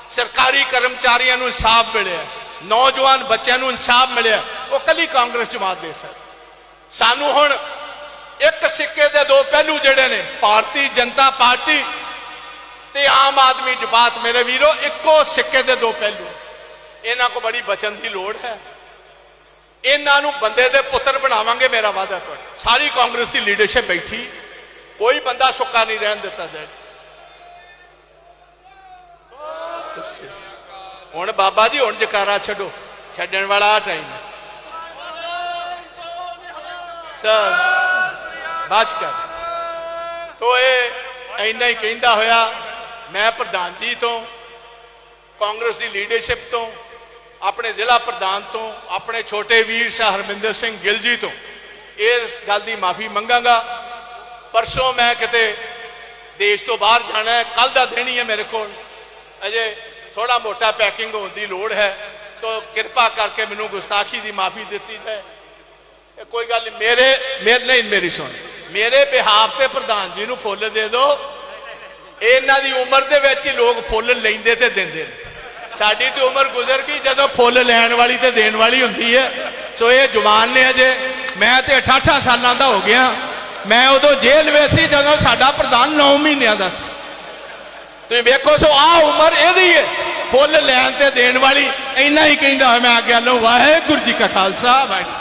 ਸਰਕਾਰੀ ਕਰਮਚਾਰੀਆਂ ਨੂੰ ਇਨਸਾਫ ਮਿਲਿਆ। ਨੌਜਵਾਨ ਬੱਚਿਆਂ ਨੂੰ ਇਨਸਾਫ ਮਿਲਿਆ। ਉਹ ਕੱਲੀ ਕਾਂਗਰਸ ਜਮਾਤ ਦੇ ਸਕਦੀ ਸਾਨੂੰ ਹੁਣ ਇੱਕ ਸਿੱਕੇ ਦੇ ਦੋ ਪਹਿਲੂ ਜਿਹੜੇ ਨੇ, ਭਾਰਤੀ ਜਨਤਾ ਪਾਰਟੀ ਤੇ ਆਮ ਆਦਮੀ ਜਮਾਤ ਮੇਰੇ ਵੀਰੋ, ਇੱਕੋ ਸਿੱਕੇ ਦੇ ਦੋ ਪਹਿਲੂ। ਇਹਨਾਂ ਕੋ ਬੜੀ ਬਚਨ ਦੀ ਲੋੜ ਹੈ। ਇਹਨਾਂ ਨੂੰ ਬੰਦੇ ਦੇ ਪੁੱਤਰ ਬਣਾਵਾਂਗੇ, ਮੇਰਾ ਵਾਅਦਾ ਤੁਹਾਡਾ। ਸਾਰੀ ਕਾਂਗਰਸ ਦੀ ਲੀਡਰਸ਼ਿਪ ਬੈਠੀ। ਕੋਈ ਬੰਦਾ ਸੁੱਕਾ ਨਹੀਂ ਰਹਿਣ ਦਿੱਤਾ ਜਾਏ ਹੁਣ ਬਾਬਾ ਜੀ, ਹੁਣ ਜਕਾਰਾ ਛੱਡੋ। ਛੱਡਣ ਵਾਲਾ ਟਾਈਮ ਹੈ। ਸਰ ਕਰ। ਤੋ ਇਹ ਇੰਨਾ ਹੀ ਕਹਿੰਦਾ ਹੋਇਆ, ਮੈਂ ਪ੍ਰਧਾਨ ਜੀ ਤੋਂ, ਕਾਂਗਰਸ ਦੀ ਲੀਡਰਸ਼ਿਪ ਤੋਂ, ਆਪਣੇ ਜ਼ਿਲ੍ਹਾ ਪ੍ਰਧਾਨ ਤੋਂ, ਆਪਣੇ ਛੋਟੇ ਵੀਰ ਸ਼ਾਹ ਹਰਮਿੰਦਰ ਸਿੰਘ ਗਿੱਲ ਜੀ ਤੋਂ, ਇਹ ਗੱਲ ਦੀ ਮਾਫੀ ਮੰਗਾਂਗਾ। ਪਰਸੋਂ ਮੈਂ ਕਿਤੇ ਦੇਸ਼ ਤੋਂ ਬਾਹਰ ਜਾਣਾ ਹੈ ਕੱਲ ਦਾ ਦਿਨ ਹੀ ਹੈ ਮੇਰੇ ਕੋਲ। ਅਜੇ ਥੋੜਾ ਮੋਟਾ ਪੈਕਿੰਗ ਹੋਣ ਦੀ ਲੋੜ ਹੈ, ਤੋ ਕਿਰਪਾ ਕਰਕੇ ਮੈਨੂੰ ਗੁਸਤਾਖੀ ਦੀ ਮਾਫੀ ਦਿੱਤੀ ਜਾਏ। ਇਹ ਕੋਈ ਗੱਲ ਨਹੀਂ, ਮੇਰੇ ਮੇਰੇ, ਨਹੀਂ, ਮੇਰੀ ਸੁਣ। ਮੇਰੇ ਬਿਹਾਫ ਤੇ ਪ੍ਰਧਾਨ ਜੀ ਨੂੰ ਫੁੱਲ ਦੇ ਦਿਓ। ਇਹਨਾਂ ਦੀ ਉਮਰ ਦੇ ਵਿੱਚ ਹੀ ਲੋਕ ਫੁੱਲ ਲੈਂਦੇ ਤੇ ਦਿੰਦੇ ਨੇ। ਸਾਡੀ ਤੇ ਉਮਰ ਗੁਜ਼ਰ ਗਈ ਜਦੋਂ ਫੁੱਲ ਲੈਣ ਵਾਲੀ ਤੇ ਦੇਣ ਵਾਲੀ ਹੁੰਦੀ ਹੈ। ਸੋ ਇਹ ਜਵਾਨ ਨੇ ਅਜੇ, ਮੈਂ ਤੇ 88 ਸਾਲਾਂ ਦਾ ਹੋ ਗਿਆ। ਮੈਂ ਉਦੋਂ ਜੇਲ੍ਹ ਵਿੱਚ ਸੀ ਜਦੋਂ ਸਾਡਾ ਪ੍ਰਧਾਨ 9 ਮਹੀਨਿਆਂ ਦਾ ਸੀ। ਤੁਸੀਂ ਵੇਖੋ ਸੋ ਆ ਉਮਰ ਇਹਦੀ ਹੈ ਫੁੱਲ ਲੈਣ ਤੇ ਦੇਣ ਵਾਲੀ ਇੰਨਾ ਹੀ ਕਹਿੰਦਾ ਹੋਇਆ, ਮੈਂ ਆਗਿਆ ਲੋ ਵਾਹਿਗੁਰੂ ਜੀ ਕਾ ਖਾਲਸਾ, ਵਾਹਿਗੁਰੂ।